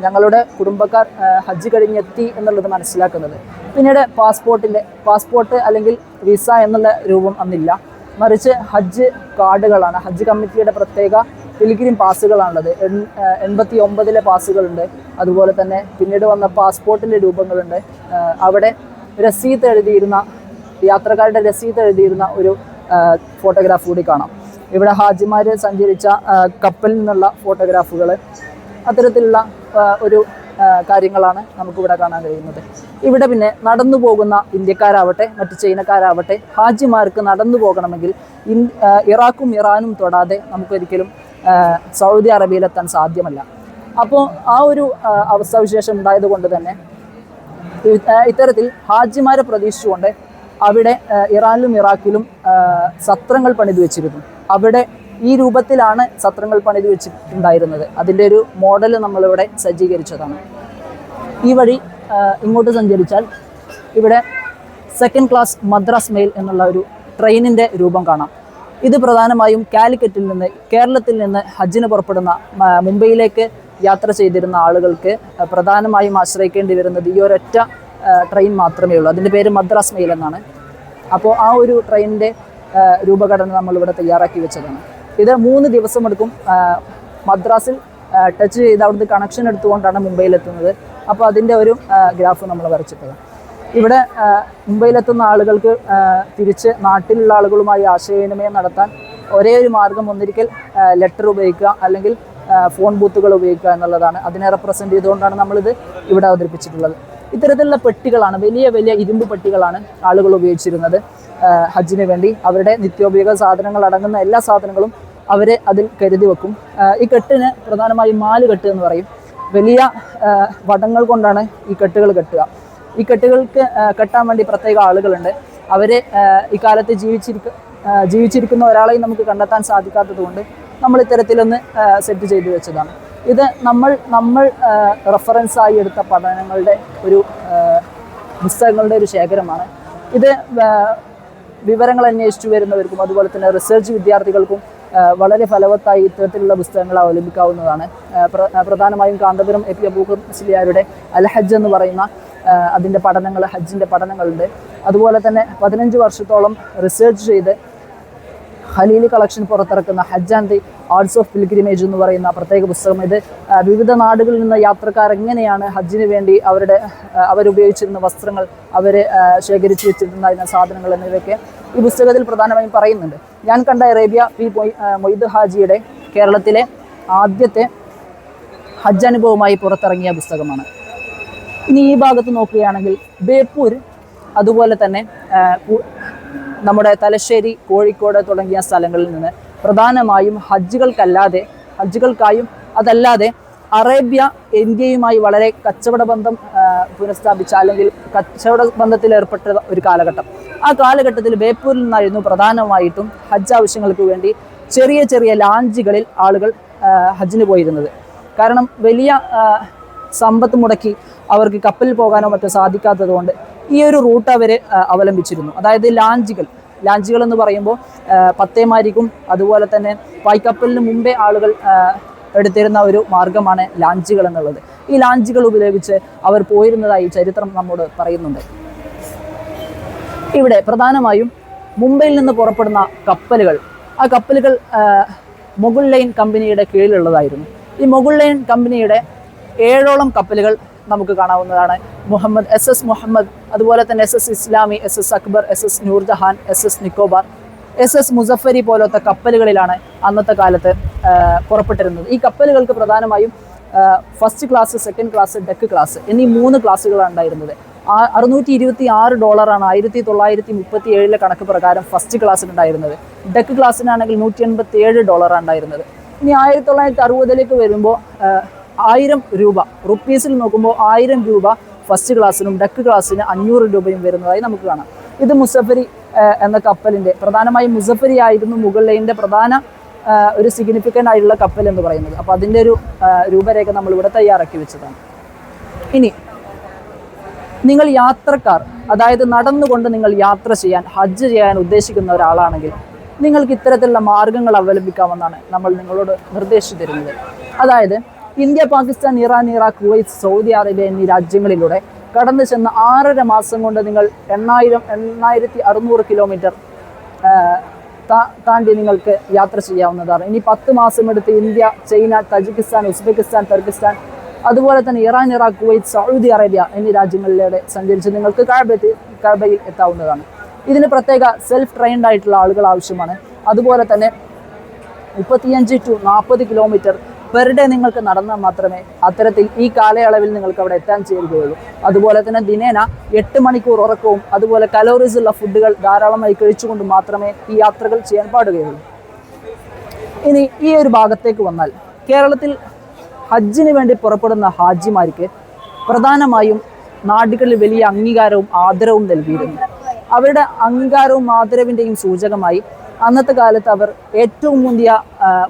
ഞങ്ങളുടെ കുടുംബക്കാർ ഹജ്ജ് കഴിഞ്ഞെത്തി എന്നുള്ളത് മനസ്സിലാക്കുന്നത്. പിന്നീട് പാസ്പോർട്ടിന്റെ പാസ്പോർട്ട് അല്ലെങ്കിൽ വിസ എന്നുള്ള രൂപം അന്നില്ല. മറിച്ച് ഹജ്ജ് കാർഡുകളാണ് ഹജ്ജ് കമ്മിറ്റിയുടെ പ്രത്യേക പിൽഗ്രിം പാസ്സുകളാണുള്ളത്. എൺ- എൺപത്തി ഒമ്പതിലെ പാസ്സുകളുണ്ട്. അതുപോലെ തന്നെ പിന്നീട് വന്ന പാസ്പോർട്ടിന്റെ രൂപങ്ങളുണ്ട്. അവിടെ രസീത് എഴുതിയിരുന്ന യാത്രക്കാരുടെ രസീത് എഴുതിയിരുന്ന ഒരു ഫോട്ടോഗ്രാഫ് കൂടി കാണാം. ഇവിടെ ഹാജിമാർ സഞ്ചരിച്ച കപ്പലിൽ നിന്നുള്ള ഫോട്ടോഗ്രാഫുകൾ അത്തരത്തിലുള്ള ഒരു കാര്യങ്ങളാണ് നമുക്കിവിടെ കാണാൻ കഴിയുന്നത്. ഇവിടെ പിന്നെ നടന്നു പോകുന്ന ഇന്ത്യക്കാരാവട്ടെ മറ്റ് ചൈനക്കാരാവട്ടെ ഹാജിമാർക്ക് നടന്നു പോകണമെങ്കിൽ ഇൻ ഇറാഖും ഇറാനും തൊടാതെ നമുക്കൊരിക്കലും സൗദി അറേബ്യയിലെത്താൻ സാധ്യമല്ല. അപ്പോൾ ആ ഒരു അവസ്ഥാവിശേഷം ഉണ്ടായതുകൊണ്ട് തന്നെ ഇത്തരത്തിൽ ഹാജിമാരെ പ്രതീക്ഷിച്ചുകൊണ്ട് അവിടെ ഇറാനിലും ഇറാഖിലും സത്രങ്ങൾ പണിതു വെച്ചിരുന്നു. അവിടെ ഈ രൂപത്തിലാണ് സത്രങ്ങൾ പണിതു വെച്ചിട്ടുണ്ടായിരുന്നത്. അതിന്റെ ഒരു മോഡൽ നമ്മളിവിടെ സജ്ജീകരിച്ചതാണ്. ഈ വഴി ഇങ്ങോട്ട് സഞ്ചരിച്ചാൽ ഇവിടെ സെക്കൻഡ് ക്ലാസ് മദ്രാസ് മെയിൽ എന്നുള്ള ഒരു ട്രെയിനിന്റെ രൂപം കാണാം. ഇത് പ്രധാനമായും കാലിക്കറ്റിൽ നിന്ന് കേരളത്തിൽ നിന്ന് ഹജ്ജിന് പുറപ്പെടുന്ന മുംബൈയിലേക്ക് യാത്ര ചെയ്തിരുന്ന ആളുകൾക്ക് പ്രധാനമായും ആശ്രയിക്കേണ്ടി വരുന്നത് ഈ ഒരൊറ്റ ട്രെയിൻ മാത്രമേ ഉള്ളൂ. അതിന്റെ പേര് മദ്രാസ് മെയിൽ എന്നാണ്. അപ്പോൾ ആ ഒരു ട്രെയിനിന്റെ രൂപഘടന നമ്മളിവിടെ തയ്യാറാക്കി വെച്ചതാണ്. ഇത് മൂന്ന് ദിവസമെടുക്കും മദ്രാസിൽ ടച്ച് ചെയ്ത് അവിടുന്ന് കണക്ഷൻ എടുത്തുകൊണ്ടാണ് മുംബൈയിലെത്തുന്നത്. അപ്പോൾ അതിന്റെ ഒരു ഗ്രാഫ് നമ്മൾ വരച്ചിട്ടത് ഇവിടെ മുംബൈയിലെത്തുന്ന ആളുകൾക്ക് തിരിച്ച് നാട്ടിലുള്ള ആളുകളുമായി ആശയവിനിമയം നടത്താൻ ഒരേ ഒരു മാർഗം ഒന്നിരിക്കൽ ലെറ്റർ ഉപയോഗിക്കുക അല്ലെങ്കിൽ ഫോൺ ബൂത്തുകൾ ഉപയോഗിക്കുക എന്നുള്ളതാണ്. അതിനെ റെപ്രസെന്റ് ചെയ്തുകൊണ്ടാണ് നമ്മളിത് ഇവിടെ അവതരിപ്പിച്ചിട്ടുള്ളത്. ഇത്തരത്തിലുള്ള പെട്ടികളാണ് വലിയ വലിയ ഇരുമ്പ് പെട്ടികളാണ് ആളുകൾ ഉപയോഗിച്ചിരുന്നത്. ഹജ്ജിന് വേണ്ടി അവരുടെ നിത്യോപയോഗ സാധനങ്ങൾ അടങ്ങുന്ന എല്ലാ സാധനങ്ങളും അവർ അതിൽ കരുതി വെക്കും. ഈ കെട്ടിന് പ്രധാനമായും മാൽ കെട്ട് എന്ന് പറയും. വലിയ വടങ്ങൾ കൊണ്ടാണ് ഈ കെട്ടുകൾ കെട്ടുക. ഈ കെട്ടുകൾക്ക് കെട്ടാൻ വേണ്ടി പ്രത്യേക ആളുകളുണ്ട്. അവരെ ഇക്കാലത്ത് ജീവിച്ചിരിക്ക ജീവിച്ചിരിക്കുന്ന ഒരാളെയും നമുക്ക് കണ്ടെത്താൻ സാധിക്കാത്തത് കൊണ്ട് നമ്മൾ ഇത്തരത്തിലൊന്ന് സെറ്റ് ചെയ്തു വെച്ചതാണ്. ഇത് നമ്മൾ നമ്മൾ റെഫറൻസ് ആയി എടുത്ത പഠനങ്ങളുടെ ഒരു പുസ്തകങ്ങളുടെ ഒരു ശേഖരമാണ്. ഇത് വിവരങ്ങൾ അന്വേഷിച്ചു വരുന്നവർക്കും അതുപോലെ തന്നെ റിസർച്ച് വിദ്യാർത്ഥികൾക്കും വളരെ ഫലവത്തായി ഇത്തരത്തിലുള്ള പുസ്തകങ്ങൾ അവലംബിക്കാവുന്നതാണ്. പ്രധാനമായും കാന്തപുരം എ പി അബൂഖർ മുസ്ലിയാരുടെ അൽ ഹജ്ജ് എന്ന് പറയുന്ന അതിന്റെ പഠനങ്ങൾ ഹജ്ജിന്റെ പഠനങ്ങളുണ്ട്. അതുപോലെ തന്നെ പതിനഞ്ച് വർഷത്തോളം റിസർച്ച് ചെയ്ത് ഖലീലി കളക്ഷൻ പുറത്തിറക്കുന്ന Hajj and the arts of pilgrimage എന്ന് പറയുന്ന പ്രത്യേക പുസ്തകം ഇത്. വിവിധ നാടുകളിൽ നിന്ന് യാത്രക്കാർ എങ്ങനെയാണ് ഹജ്ജിന് വേണ്ടി അവരുടെ അവരുപയോഗിച്ചിരുന്ന വസ്ത്രങ്ങൾ അവർ ശേഖരിച്ചു വെച്ചിട്ടുണ്ടായിരുന്ന സാധനങ്ങൾ എന്നിവയൊക്കെ ഈ പുസ്തകത്തിൽ പ്രധാനമായും പറയുന്നുണ്ട്. ഞാൻ കണ്ട അറേബ്യ പി മൊയ്- മൊയ്ദ് ഹാജിയുടെ കേരളത്തിലെ ആദ്യത്തെ ഹജ്ജ് അനുഭവമായി പുറത്തിറങ്ങിയ പുസ്തകമാണ്. ഇനി ഈ ഭാഗത്ത് നോക്കുകയാണെങ്കിൽ ബേപ്പൂർ അതുപോലെ തന്നെ നമ്മുടെ തലശ്ശേരി കോഴിക്കോട് തുടങ്ങിയ സ്ഥലങ്ങളിൽ നിന്ന് പ്രധാനമായും ഹജ്ജുകൾക്കല്ലാതെ ഹജ്ജുകൾക്കായും അതല്ലാതെ അറേബ്യ ഇന്ത്യയുമായി വളരെ കച്ചവട ബന്ധം പുനഃസ്ഥാപിച്ച അല്ലെങ്കിൽ കച്ചവട ബന്ധത്തിൽ ഏർപ്പെട്ട ഒരു കാലഘട്ടം. ആ കാലഘട്ടത്തിൽ ബേപ്പൂരിൽ നിന്നായിരുന്നു പ്രധാനമായിട്ടും ഹജ്ജ് ആവശ്യങ്ങൾക്ക് വേണ്ടി ചെറിയ ചെറിയ ലാഞ്ചുകളിൽ ആളുകൾ ഹജ്ജിന് പോയിരുന്നത്. കാരണം വലിയ സമ്പത്ത് മുടക്കി അവർക്ക് കപ്പലിൽ പോകാനോ മറ്റോ സാധിക്കാത്തത് കൊണ്ട് ഈ ഒരു റൂട്ട് അവർ അവലംബിച്ചിരുന്നു. അതായത് ലാഞ്ചുകൾ. ലാഞ്ചുകൾ എന്ന് പറയുമ്പോൾ പത്തേമാരിക്കും അതുപോലെ തന്നെ പായ്ക്കപ്പലിന് മുമ്പേ ആളുകൾ എടുത്തിരുന്ന ഒരു മാർഗമാണ് ലാഞ്ചുകൾ എന്നുള്ളത്. ഈ ലാഞ്ചുകൾ ഉപയോഗിച്ച് അവർ പോയിരുന്നതായി ചരിത്രം നമ്മോട് പറയുന്നുണ്ട്. ഇവിടെ പ്രധാനമായും മുംബൈയിൽ നിന്ന് പുറപ്പെടുന്ന കപ്പലുകൾ. ആ കപ്പലുകൾ ആ, ലൈൻ കമ്പനിയുടെ കീഴിലുള്ളതായിരുന്നു. ഈ മുകുൾ ലൈൻ കമ്പനിയുടെ ഏഴോളം കപ്പലുകൾ നമുക്ക് കാണാവുന്നതാണ്. മുഹമ്മദ് എസ് എസ് മുഹമ്മദ് അതുപോലെ തന്നെ S S Islami S S Akbar S S Noorjahan S S Nicobar S S Musafari പോലത്തെ കപ്പലുകളിലാണ് അന്നത്തെ കാലത്ത് പുറപ്പെട്ടിരുന്നത്. ഈ കപ്പലുകൾക്ക് പ്രധാനമായും first class second class deck class എന്നീ മൂന്ന് ക്ലാസ്സുകളാണ് ഉണ്ടായിരുന്നത്. ആ അറുന്നൂറ്റി ഇരുപത്തി ആറ് ഡോളറാണ് ആയിരത്തി തൊള്ളായിരത്തി മുപ്പത്തി ഏഴിലെ കണക്ക് പ്രകാരം ഫസ്റ്റ് ക്ലാസ്സിനുണ്ടായിരുന്നത് ഡെക്ക് ക്ലാസ്സിനാണെങ്കിൽ നൂറ്റി എൺപത്തി ഏഴ് ഡോളറാണ് ഉണ്ടായിരുന്നത്. ഇനി ആയിരത്തി തൊള്ളായിരത്തി അറുപതിലേക്ക് വരുമ്പോൾ ആയിരം രൂപ. റുപ്പീസിൽ നോക്കുമ്പോൾ ആയിരം രൂപ ഫസ്റ്റ് ക്ലാസ്സിനും ഡക്ക് ക്ലാസ്സിന് അഞ്ഞൂറ് രൂപയും വരുന്നതായി നമുക്ക് കാണാം. ഇത് മുസഫരി എന്ന കപ്പലിന്റെ പ്രധാനമായും മുസഫരി ആയിരുന്നു മുഗൾ ലൈനിന്റെ പ്രധാന ഒരു സിഗ്നിഫിക്കന്റ് ആയിട്ടുള്ള കപ്പൽ എന്ന് പറയുന്നത്. അപ്പോൾ അതിന്റെ ഒരു രൂപരേഖ നമ്മളിവിടെ തയ്യാറാക്കി വെച്ചതാണ്. ഇനി നിങ്ങൾ യാത്രക്കാർ അതായത് നടന്നുകൊണ്ട് നിങ്ങൾ യാത്ര ചെയ്യാൻ ഹജ്ജ് ചെയ്യാൻ ഉദ്ദേശിക്കുന്ന ഒരാളാണെങ്കിൽ നിങ്ങൾക്ക് ഇത്തരത്തിലുള്ള മാർഗങ്ങൾ അവലംബിക്കാമെന്നാണ് നമ്മൾ നിങ്ങളോട് നിർദ്ദേശിച്ചു തരുന്നത് അതായത് India Pakistan Iran Iraq Kuwait Saudi Arabia എന്നീ രാജ്യങ്ങളിലൂടെ കടന്നു ചെന്ന ആറര മാസം കൊണ്ട് നിങ്ങൾ എണ്ണായിരം എണ്ണായിരത്തി അറുന്നൂറ് കിലോമീറ്റർ താണ്ടി നിങ്ങൾക്ക് യാത്ര ചെയ്യാവുന്നതാണ്. ഇനി പത്ത് മാസം എടുത്ത് India China Tajikistan Uzbekistan Turkistan അതുപോലെ തന്നെ Iran Iraq Kuwait Saudi Arabia എന്നീ രാജ്യങ്ങളിലൂടെ സഞ്ചരിച്ച് നിങ്ങൾക്ക് കാബത്തിൽ കാബയിൽ എത്താവുന്നതാണ്. ഇതിന് പ്രത്യേക സെൽഫ് ട്രെയിൻഡ് ആയിട്ടുള്ള ആളുകൾ ആവശ്യമാണ്. അതുപോലെ തന്നെ മുപ്പത്തിയഞ്ച് ടു നാൽപ്പത് കിലോമീറ്റർ പെർ ഡേ നിങ്ങൾക്ക് നടന്നാൽ മാത്രമേ അത്തരത്തിൽ ഈ കാലയളവിൽ നിങ്ങൾക്ക് അവിടെ എത്താൻ ചേരുകയുള്ളൂ. അതുപോലെ തന്നെ ദിനേന എട്ട് മണിക്കൂർ ഉറക്കവും അതുപോലെ കലോറീസ് ഉള്ള ഫുഡുകൾ ധാരാളമായി കഴിച്ചുകൊണ്ട് മാത്രമേ ഈ യാത്രകൾ ചെയ്യാൻ പാടുകയുള്ളൂ. ഇനി ഈ ഒരു ഭാഗത്തേക്ക് വന്നാൽ കേരളത്തിൽ ഹജ്ജിന് വേണ്ടി പുറപ്പെടുന്ന ഹാജിമാർക്ക് പ്രധാനമായും നാടുകളിൽ വലിയ അംഗീകാരവും ആദരവും നൽകിയിരുന്നു. അവരുടെ അംഗീകാരവും ആദരവിന്റെയും സൂചകമായി അന്നത്തെ കാലത്ത് അവർ ഏറ്റവും മുന്തിയ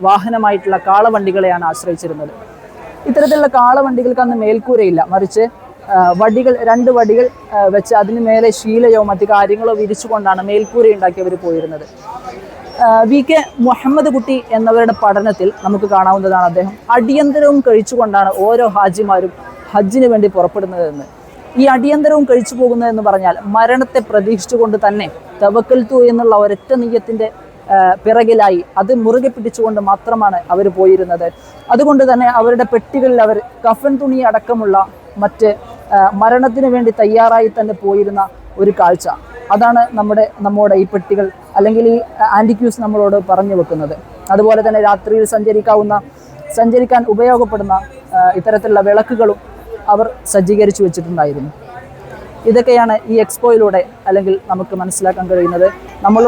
വാഹനമായിട്ടുള്ള കാളവണ്ടികളെയാണ് ആശ്രയിച്ചിരുന്നത്. ഇത്തരത്തിലുള്ള കാളവണ്ടികൾക്ക് അന്ന് മേൽക്കൂരയില്ല. മറിച്ച് വടികൾ രണ്ട് വടികൾ വെച്ച് അതിന് മേലെ ശീലയോ മറ്റു കാര്യങ്ങളോ വിരിച്ചുകൊണ്ടാണ് മേൽക്കൂര ഉണ്ടാക്കി അവർ പോയിരുന്നത് വി. കെ. മുഹമ്മദ് കുട്ടി എന്നവരുടെ പഠനത്തിൽ നമുക്ക് കാണാവുന്നതാണ് അദ്ദേഹം അടിയന്തരവും കഴിച്ചുകൊണ്ടാണ് ഓരോ ഹാജിമാരും ഹജ്ജിന് വേണ്ടി പുറപ്പെടുന്നതെന്ന്. ഈ അടിയന്തരവും കഴിച്ചു പോകുന്നത് എന്ന് പറഞ്ഞാൽ മരണത്തെ പ്രതീക്ഷിച്ചുകൊണ്ട് തന്നെ തവക്കൽത്തു എന്നുള്ള ഒരൊറ്റ നെയ്യത്തിന്റെ പിറകിലായി അത് മുറുകെ പിടിച്ചുകൊണ്ട് മാത്രമാണ് അവർ പോയിരുന്നത്. അതുകൊണ്ട് തന്നെ അവരുടെ പെട്ടികളിൽ അവർ കഫൻ തുണി അടക്കമുള്ള മറ്റ് മരണത്തിന് വേണ്ടി തയ്യാറായി തന്നെ പോയിരുന്ന ഒരു കാഴ്ച. അതാണ് നമ്മുടെ നമ്മുടെ ഈ പെട്ടികൾ അല്ലെങ്കിൽ ഈ ആന്റിക്യൂസ് നമ്മളോട് പറഞ്ഞു വെക്കുന്നത്. അതുപോലെ തന്നെ രാത്രിയിൽ സഞ്ചരിക്കാവുന്ന സഞ്ചരിക്കാൻ ഉപയോഗപ്പെടുന്ന ഇത്തരത്തിലുള്ള വിളക്കുകളും അവർ സജ്ജീകരിച്ചു വെച്ചിട്ടുണ്ടായിരുന്നു. ഇതൊക്കെയാണ് ഈ എക്സ്പോയിലൂടെ അല്ലെങ്കിൽ നമുക്ക് മനസ്സിലാക്കാൻ കഴിയുന്നത്. നമ്മൾ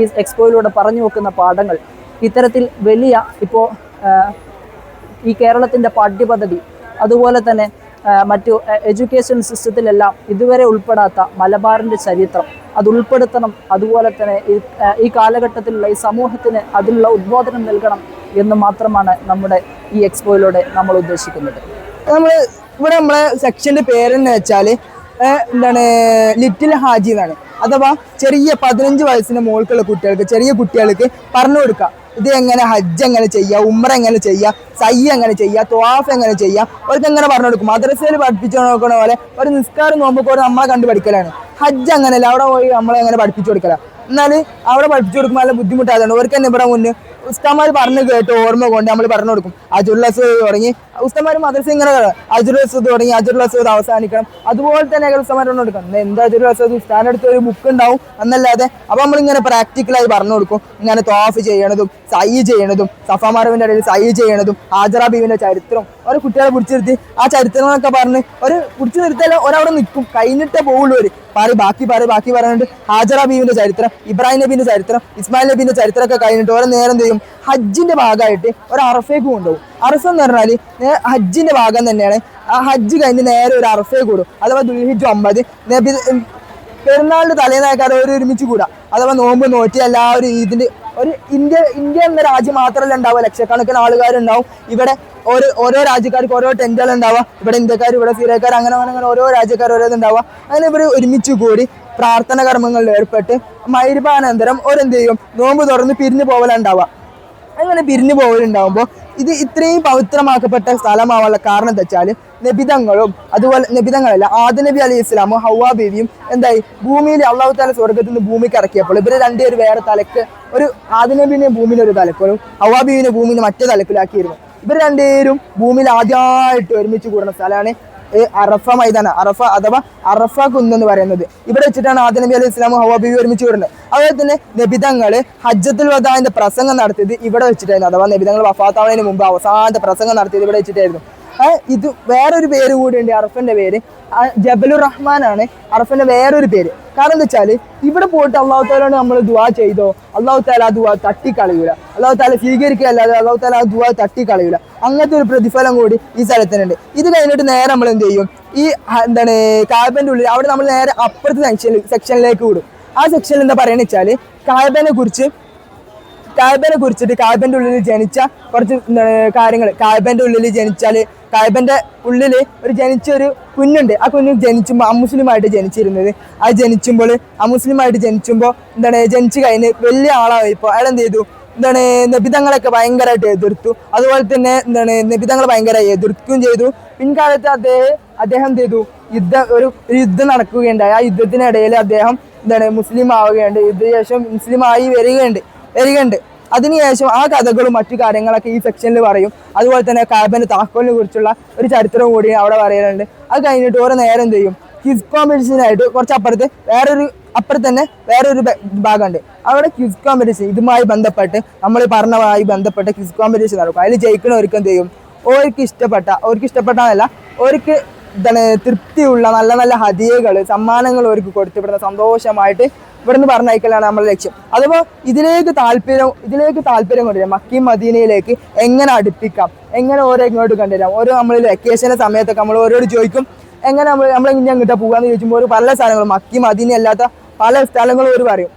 ഈ എക്സ്പോയിലൂടെ പറഞ്ഞു വെക്കുന്ന പാഠങ്ങൾ ഇത്തരത്തിൽ വലിയ ഇപ്പോൾ ഈ കേരളത്തിന്റെ പാഠ്യപദ്ധതി അതുപോലെ തന്നെ മറ്റു എഡ്യൂക്കേഷൻ സിസ്റ്റത്തിലെല്ലാം ഇതുവരെ ഉൾപ്പെടാത്ത മലബാറിന്റെ ചരിത്രം അത് ഉൾപ്പെടുത്തണം. അതുപോലെ തന്നെ ഈ കാലഘട്ടത്തിലുള്ള ഈ സമൂഹത്തിന് അതിലുള്ള ഉദ്ബോധനം നൽകണം എന്ന് മാത്രമാണ് നമ്മുടെ ഈ എക്സ്പോയിലൂടെ നമ്മൾ ഉദ്ദേശിക്കുന്നത്. നമ്മൾ ഇവിടെ നമ്മളെ സെക്ഷന്റെ പേരെന്ന് വെച്ചാൽ എന്താണ് ലിറ്റിൽ ഹാജി എന്നാണ്. അഥവാ ചെറിയ പതിനഞ്ച് വയസ്സിന് മുകൾക്കുള്ള കുട്ടികൾക്ക് ചെറിയ കുട്ടികൾക്ക് പറഞ്ഞു കൊടുക്കുക. ഇത് എങ്ങനെ ഹജ്ജ് എങ്ങനെ ചെയ്യുക ഉമ്ര എങ്ങനെ ചെയ്യുക സൈ എങ്ങനെ ചെയ്യുക ത്വാഫ് എങ്ങനെ ചെയ്യുക അവർക്ക് എങ്ങനെ പറഞ്ഞു കൊടുക്കും. മദ്രസയിൽ പഠിപ്പിച്ചു നോക്കണ പോലെ ഒരു നിസ്കാരം നോമ്പൊക്കെ നമ്മളെ കണ്ട് പഠിക്കലാണ്. ഹജ്ജ് അങ്ങനെയല്ല അവിടെ പോയി നമ്മളെ എങ്ങനെ പഠിപ്പിച്ചു കൊടുക്കല. എന്നാൽ അവിടെ പഠിപ്പിച്ചു കൊടുക്കുമ്പോൾ നല്ല ബുദ്ധിമുട്ടായതാണ് അവർക്ക് തന്നെ ഇവിടെ മുന്നേ ഉസ്താമാർ പറഞ്ഞു കേട്ട് ഓർമ്മ കൊണ്ട് നമ്മൾ പറഞ്ഞു കൊടുക്കും. അജുൽ അസൂദ് തുടങ്ങി. ഉസ്താമാർ മദ്രസ ഇങ്ങനെ അജുൽ അസൂദ് തുടങ്ങി. അജുൽ അസൂദ് അവസാനിക്കണം. അതുപോലെ തന്നെ ഉസ്താമാർ പറഞ്ഞു കൊടുക്കണം എന്താ അജുൽ അസൂദ് ഉസ്താന്റെ അടുത്ത് ഒരു ബുക്ക് ഉണ്ടാവും. എന്നല്ലാതെ അപ്പൊ നമ്മളിങ്ങനെ പ്രാക്ടിക്കലായി പറഞ്ഞു കൊടുക്കും. ഇങ്ങനെ തോഫ് ചെയ്യണതും സൈ ചെയ്യണതും സഫാമാറവിന്റെ ഇടയിൽ സൈ ചെയ്യണതും ഹാജറ ബീവിന്റെ ചരിത്രം. ഒരു കുട്ടികളെ പിടിച്ചു നിർത്തി. ആ ചരിത്രങ്ങളൊക്കെ പറഞ്ഞ് ഒരു പിടിച്ചു നിർത്തിയാൽ ഒരവിടെ നിൽക്കും. കഴിഞ്ഞിട്ടേ പോകുള്ളൂ ഒരു പാറി ബാക്കി പാറി ബാക്കി പറഞ്ഞിട്ട് ഹാജറ ബീവിന്റെ ചരിത്രം ഇബ്രാഹിം നബീന്റെ ചരിത്രം ഇസ്മായിൽ നബീന്റെ ചരിത്രമൊക്കെ കഴിഞ്ഞിട്ട് ഓരോ നേരം ചെയ്യും ഹജ്ജിന്റെ ഭാഗമായിട്ട് ഒരു അറഫേക്ക് കൊണ്ടുപോകും. അറഫ എന്ന് പറഞ്ഞാൽ ഹജ്ജിന്റെ ഭാഗം തന്നെയാണ്. ആ ഹജ്ജ് കഴിഞ്ഞ് നേരെ ഒരു അറഫേ കൂടും. അഥവാ ദുൽഹിജ് നബി പെരുന്നാളിന്റെ തലേന്നാക്കാതെ ഒരു ഒരുമിച്ച് കൂടാ. അഥവാ നോമ്പ് നോറ്റി എല്ലാവരും ഇതിന്റെ ഒരു ഇന്ത്യ ഇന്ത്യ എന്ന രാജ്യം മാത്രമല്ല ഉണ്ടാവുക. ലക്ഷക്കണക്കിന് ആളുകാരുണ്ടാവും. ഇവിടെ ഓരോ ഓരോ രാജ്യക്കാർക്ക് ഓരോ ടെന്റുകൾ ഉണ്ടാവുക. ഇവിടെ ഇന്ത്യക്കാർ ഇവിടെ സീരക്കാർ അങ്ങനെ അങ്ങനെ ഓരോ രാജ്യക്കാർ ഓരോ ഉണ്ടാവുക. അങ്ങനെ ഇവർ ഒരുമിച്ച് കൂടി പ്രാർത്ഥന കർമ്മങ്ങളിൽ ഏർപ്പെട്ട് മൈരുപാനന്തരം ഓരെന്ത് ചെയ്യും? നോമ്പ് തുറന്ന് പിരിഞ്ഞു പോകലുണ്ടാവുക അങ്ങനെ പിരിഞ്ഞു പോകലുണ്ടാകുമ്പോൾ ഇത് ഇത്രയും പവിത്രമാക്കപ്പെട്ട സ്ഥലമാവാനുള്ള കാരണം എന്താ വെച്ചാൽ നബിതങ്ങളും അതുപോലെ നബിതങ്ങളല്ല ആദ്യ നബി അലി ഇസ്ലാമും ഹൗവാ ബേബിയും എന്തായി? ഭൂമിയിൽ അള്ളാഹു താല സ്വർഗത്തിൽ നിന്ന് ഭൂമിക്ക് ഇറക്കിയപ്പോൾ ഇവർ രണ്ടുപേരും വേറെ തലക്ക് ഒരു ആദ്യ നബിനെ ഭൂമിയിൽ ഒരു തലക്കലും ഹൗവാ ബീവിനെ ഭൂമിയിൽ മറ്റേ തലക്കിലാക്കിയിരുന്നു. ഇവർ രണ്ടുപേരും ഭൂമിയിൽ ആദ്യമായിട്ട് ഒരുമിച്ച് കൂടുന്ന സ്ഥലമാണ് അറഫ മൈതാന അറഫ അഥവാ അറഫ കുന്ന് എന്ന് പറയുന്നത്. ഇവിടെ വെച്ചിട്ടാണ് ആദ്യ നബി അലൈഹി ഇസ്ലാം ഹവാ ബീവി ഒരുമിച്ച് വരുന്നത്. അതുപോലെ തന്നെ നബിതങ്ങൾ ഹജ്ജത്തുൽ വദാന്റെ പ്രസംഗം നടത്തിയത് ഇവിടെ വെച്ചിട്ടായിരുന്നു. അഥവാ നബിതങ്ങൾ വഫാത്താവുന്നതിന് മുമ്പ് അവസാനത്തെ പ്രസംഗം നടത്തിയത് ഇവിടെ വെച്ചിട്ടായിരുന്നു. ഇത് വേറൊരു പേര് കൂടിയുണ്ട് അറഫന്റെ പേര്. ജബലുർ റഹ്മാൻ ആണ് അറഫന്റെ വേറൊരു പേര്. കാരണം എന്താ വെച്ചാൽ ഇവിടെ പോയിട്ട് അള്ളാഹു താലോട് നമ്മൾ ദുവാ ചെയ്തോ അള്ളാഹു താല ആ ദുവാ തട്ടിക്കളയൂല. അള്ളാഹു താല സ്വീകരിക്കുകയല്ലാതെ അള്ളാഹു താല ആ ദുവാ തട്ടിക്കളയൂല. അങ്ങനത്തെ ഒരു പ്രതിഫലം കൂടി ഈ സ്ഥലത്തിനുണ്ട്. ഇത് കഴിഞ്ഞിട്ട് നേരെ നമ്മൾ എന്ത് ചെയ്യും? ഈ എന്താണ് കാബന്റെ ഉള്ളിൽ അവിടെ നമ്മൾ നേരെ അപ്പുറത്തെ സെക്ഷൻ സെക്ഷനിലേക്ക് വിടും ആ സെക്ഷനിൽ എന്താ പറയുന്നത് വെച്ചാൽ കാബനെ കുറിച്ച് കായബനെ കുറിച്ചിട്ട് കായബന്റെ ഉള്ളിൽ ജനിച്ച കുറച്ച് കാര്യങ്ങൾ കായബന്റെ ഉള്ളിൽ ജനിച്ചാൽ കായബന്റെ ഉള്ളിൽ ഒരു ജനിച്ച ഒരു കുഞ്ഞുണ്ട്. ആ കുഞ്ഞ് ജനിച്ചുമ്പോൾ അമുസ്ലിമായിട്ട് ജനിച്ചിരുന്നത്. ആ ജനിച്ചുമ്പോൾ അമുസ്ലിമായിട്ട് ജനിച്ചുമ്പോൾ എന്താണ് ജനിച്ചു കഴിഞ്ഞ് വലിയ ആളായപ്പോൾ അയാൾ എന്ത് ചെയ്തു? എന്താണ് നബിതങ്ങളൊക്കെ ഭയങ്കരമായിട്ട് എതിർത്തു. അതുപോലെ തന്നെ എന്താണ് നബിതങ്ങൾ ഭയങ്കരമായി എതിർക്കുകയും ചെയ്തു. പിൻകാലത്ത് അദ്ദേഹം അദ്ദേഹം എന്ത് ചെയ്തു? യുദ്ധ ഒരു യുദ്ധം നടക്കുകയുണ്ടായി. ആ യുദ്ധത്തിനിടയിൽ അദ്ദേഹം എന്താണ് മുസ്ലിം ആവുകയുണ്ട് യുദ്ധശേഷം മുസ്ലിം ആയി വരികയുണ്ട്. വരികയുണ്ട്. അതിനുശേഷം ആ കഥകളും മറ്റു കാര്യങ്ങളൊക്കെ ഈ സെക്ഷനിൽ പറയും. അതുപോലെ തന്നെ കാബന്റെ താക്കോലിനെ കുറിച്ചുള്ള ഒരു ചരിത്രം കൂടി അവിടെ പറയാനുണ്ട് അത് കഴിഞ്ഞിട്ട് ഓരോ നേരം എന്ത് ചെയ്യും? ക്വിസ് കോമ്പറ്റീഷനായിട്ട് കുറച്ച് അപ്പുറത്ത് വേറൊരു അപ്പുറത്ത് തന്നെ വേറൊരു ഭാഗമുണ്ട്. അവിടെ ക്വിസ് കോമ്പറ്റീഷൻ ഇതുമായി ബന്ധപ്പെട്ട് നമ്മൾ പറഞ്ഞതുമായി ബന്ധപ്പെട്ട് ക്വിസ് കോമ്പറ്റീഷൻ നടക്കും. അതിൽ ജയിക്കണവർക്ക് എന്ത് ചെയ്യും? ഓർക്ക് ഇഷ്ടപ്പെട്ട ഓർക്ക് ഇഷ്ടപ്പെട്ടതല്ല ഓർക്ക് എന്താണ് തൃപ്തിയുള്ള നല്ല നല്ല ഹതിയകൾ സമ്മാനങ്ങൾ അവർക്ക് കൊടുത്തിവിടുന്ന സന്തോഷമായിട്ട് ഇവിടുന്ന് പറഞ്ഞയക്കലാണ് നമ്മുടെ ലക്ഷ്യം. അതുപോലെ ഇതിലേക്ക് താല്പര്യം ഇതിലേക്ക് താല്പര്യം കൊണ്ടുവരാം. മക്കീം മദീനയിലേക്ക് എങ്ങനെ അടുപ്പിക്കാം? എങ്ങനെ ഓരോ ഇങ്ങോട്ട് കൊണ്ടുവരാം? ഓരോ നമ്മൾ വെക്കേഷന്റെ സമയത്തൊക്കെ നമ്മൾ ഓരോട് ചോദിക്കും എങ്ങനെ നമ്മൾ നമ്മൾ ഇനി അങ്ങോട്ട് പോകാന്ന് ചോദിക്കുമ്പോൾ പല സ്ഥലങ്ങളും മക്കി മദീന അല്ലാത്ത പല സ്ഥലങ്ങളും അവർ പറയും.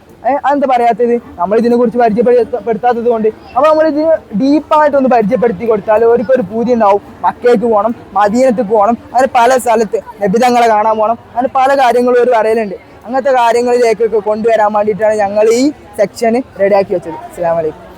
അതെന്താ പറയാത്തത്? നമ്മൾ ഇതിനെ കുറിച്ച് പരിചയപ്പെടുത്താത്തത് കൊണ്ട്. അപ്പൊ നമ്മൾ ഇതിന് ഡീപ്പായിട്ട് ഒന്ന് പരിചയപ്പെടുത്തി കൊടുത്താൽ അവർക്കൊരു പൂതി ഉണ്ടാവും. മക്കയ്ക്ക് പോകണം മദീനത്ത് പോകണം അങ്ങനെ പല സ്ഥലത്ത് നബിതങ്ങളെ കാണാൻ പോകണം അങ്ങനെ പല കാര്യങ്ങളും ഒരു പറയലുണ്ട് അങ്ങനത്തെ കാര്യങ്ങളിലേക്കൊക്കെ കൊണ്ടുവരാൻ വേണ്ടിയിട്ടാണ് ഞങ്ങൾ ഈ സെക്ഷന് റെഡിയാക്കി വെച്ചത്. അസ്സാം വലൈക്കും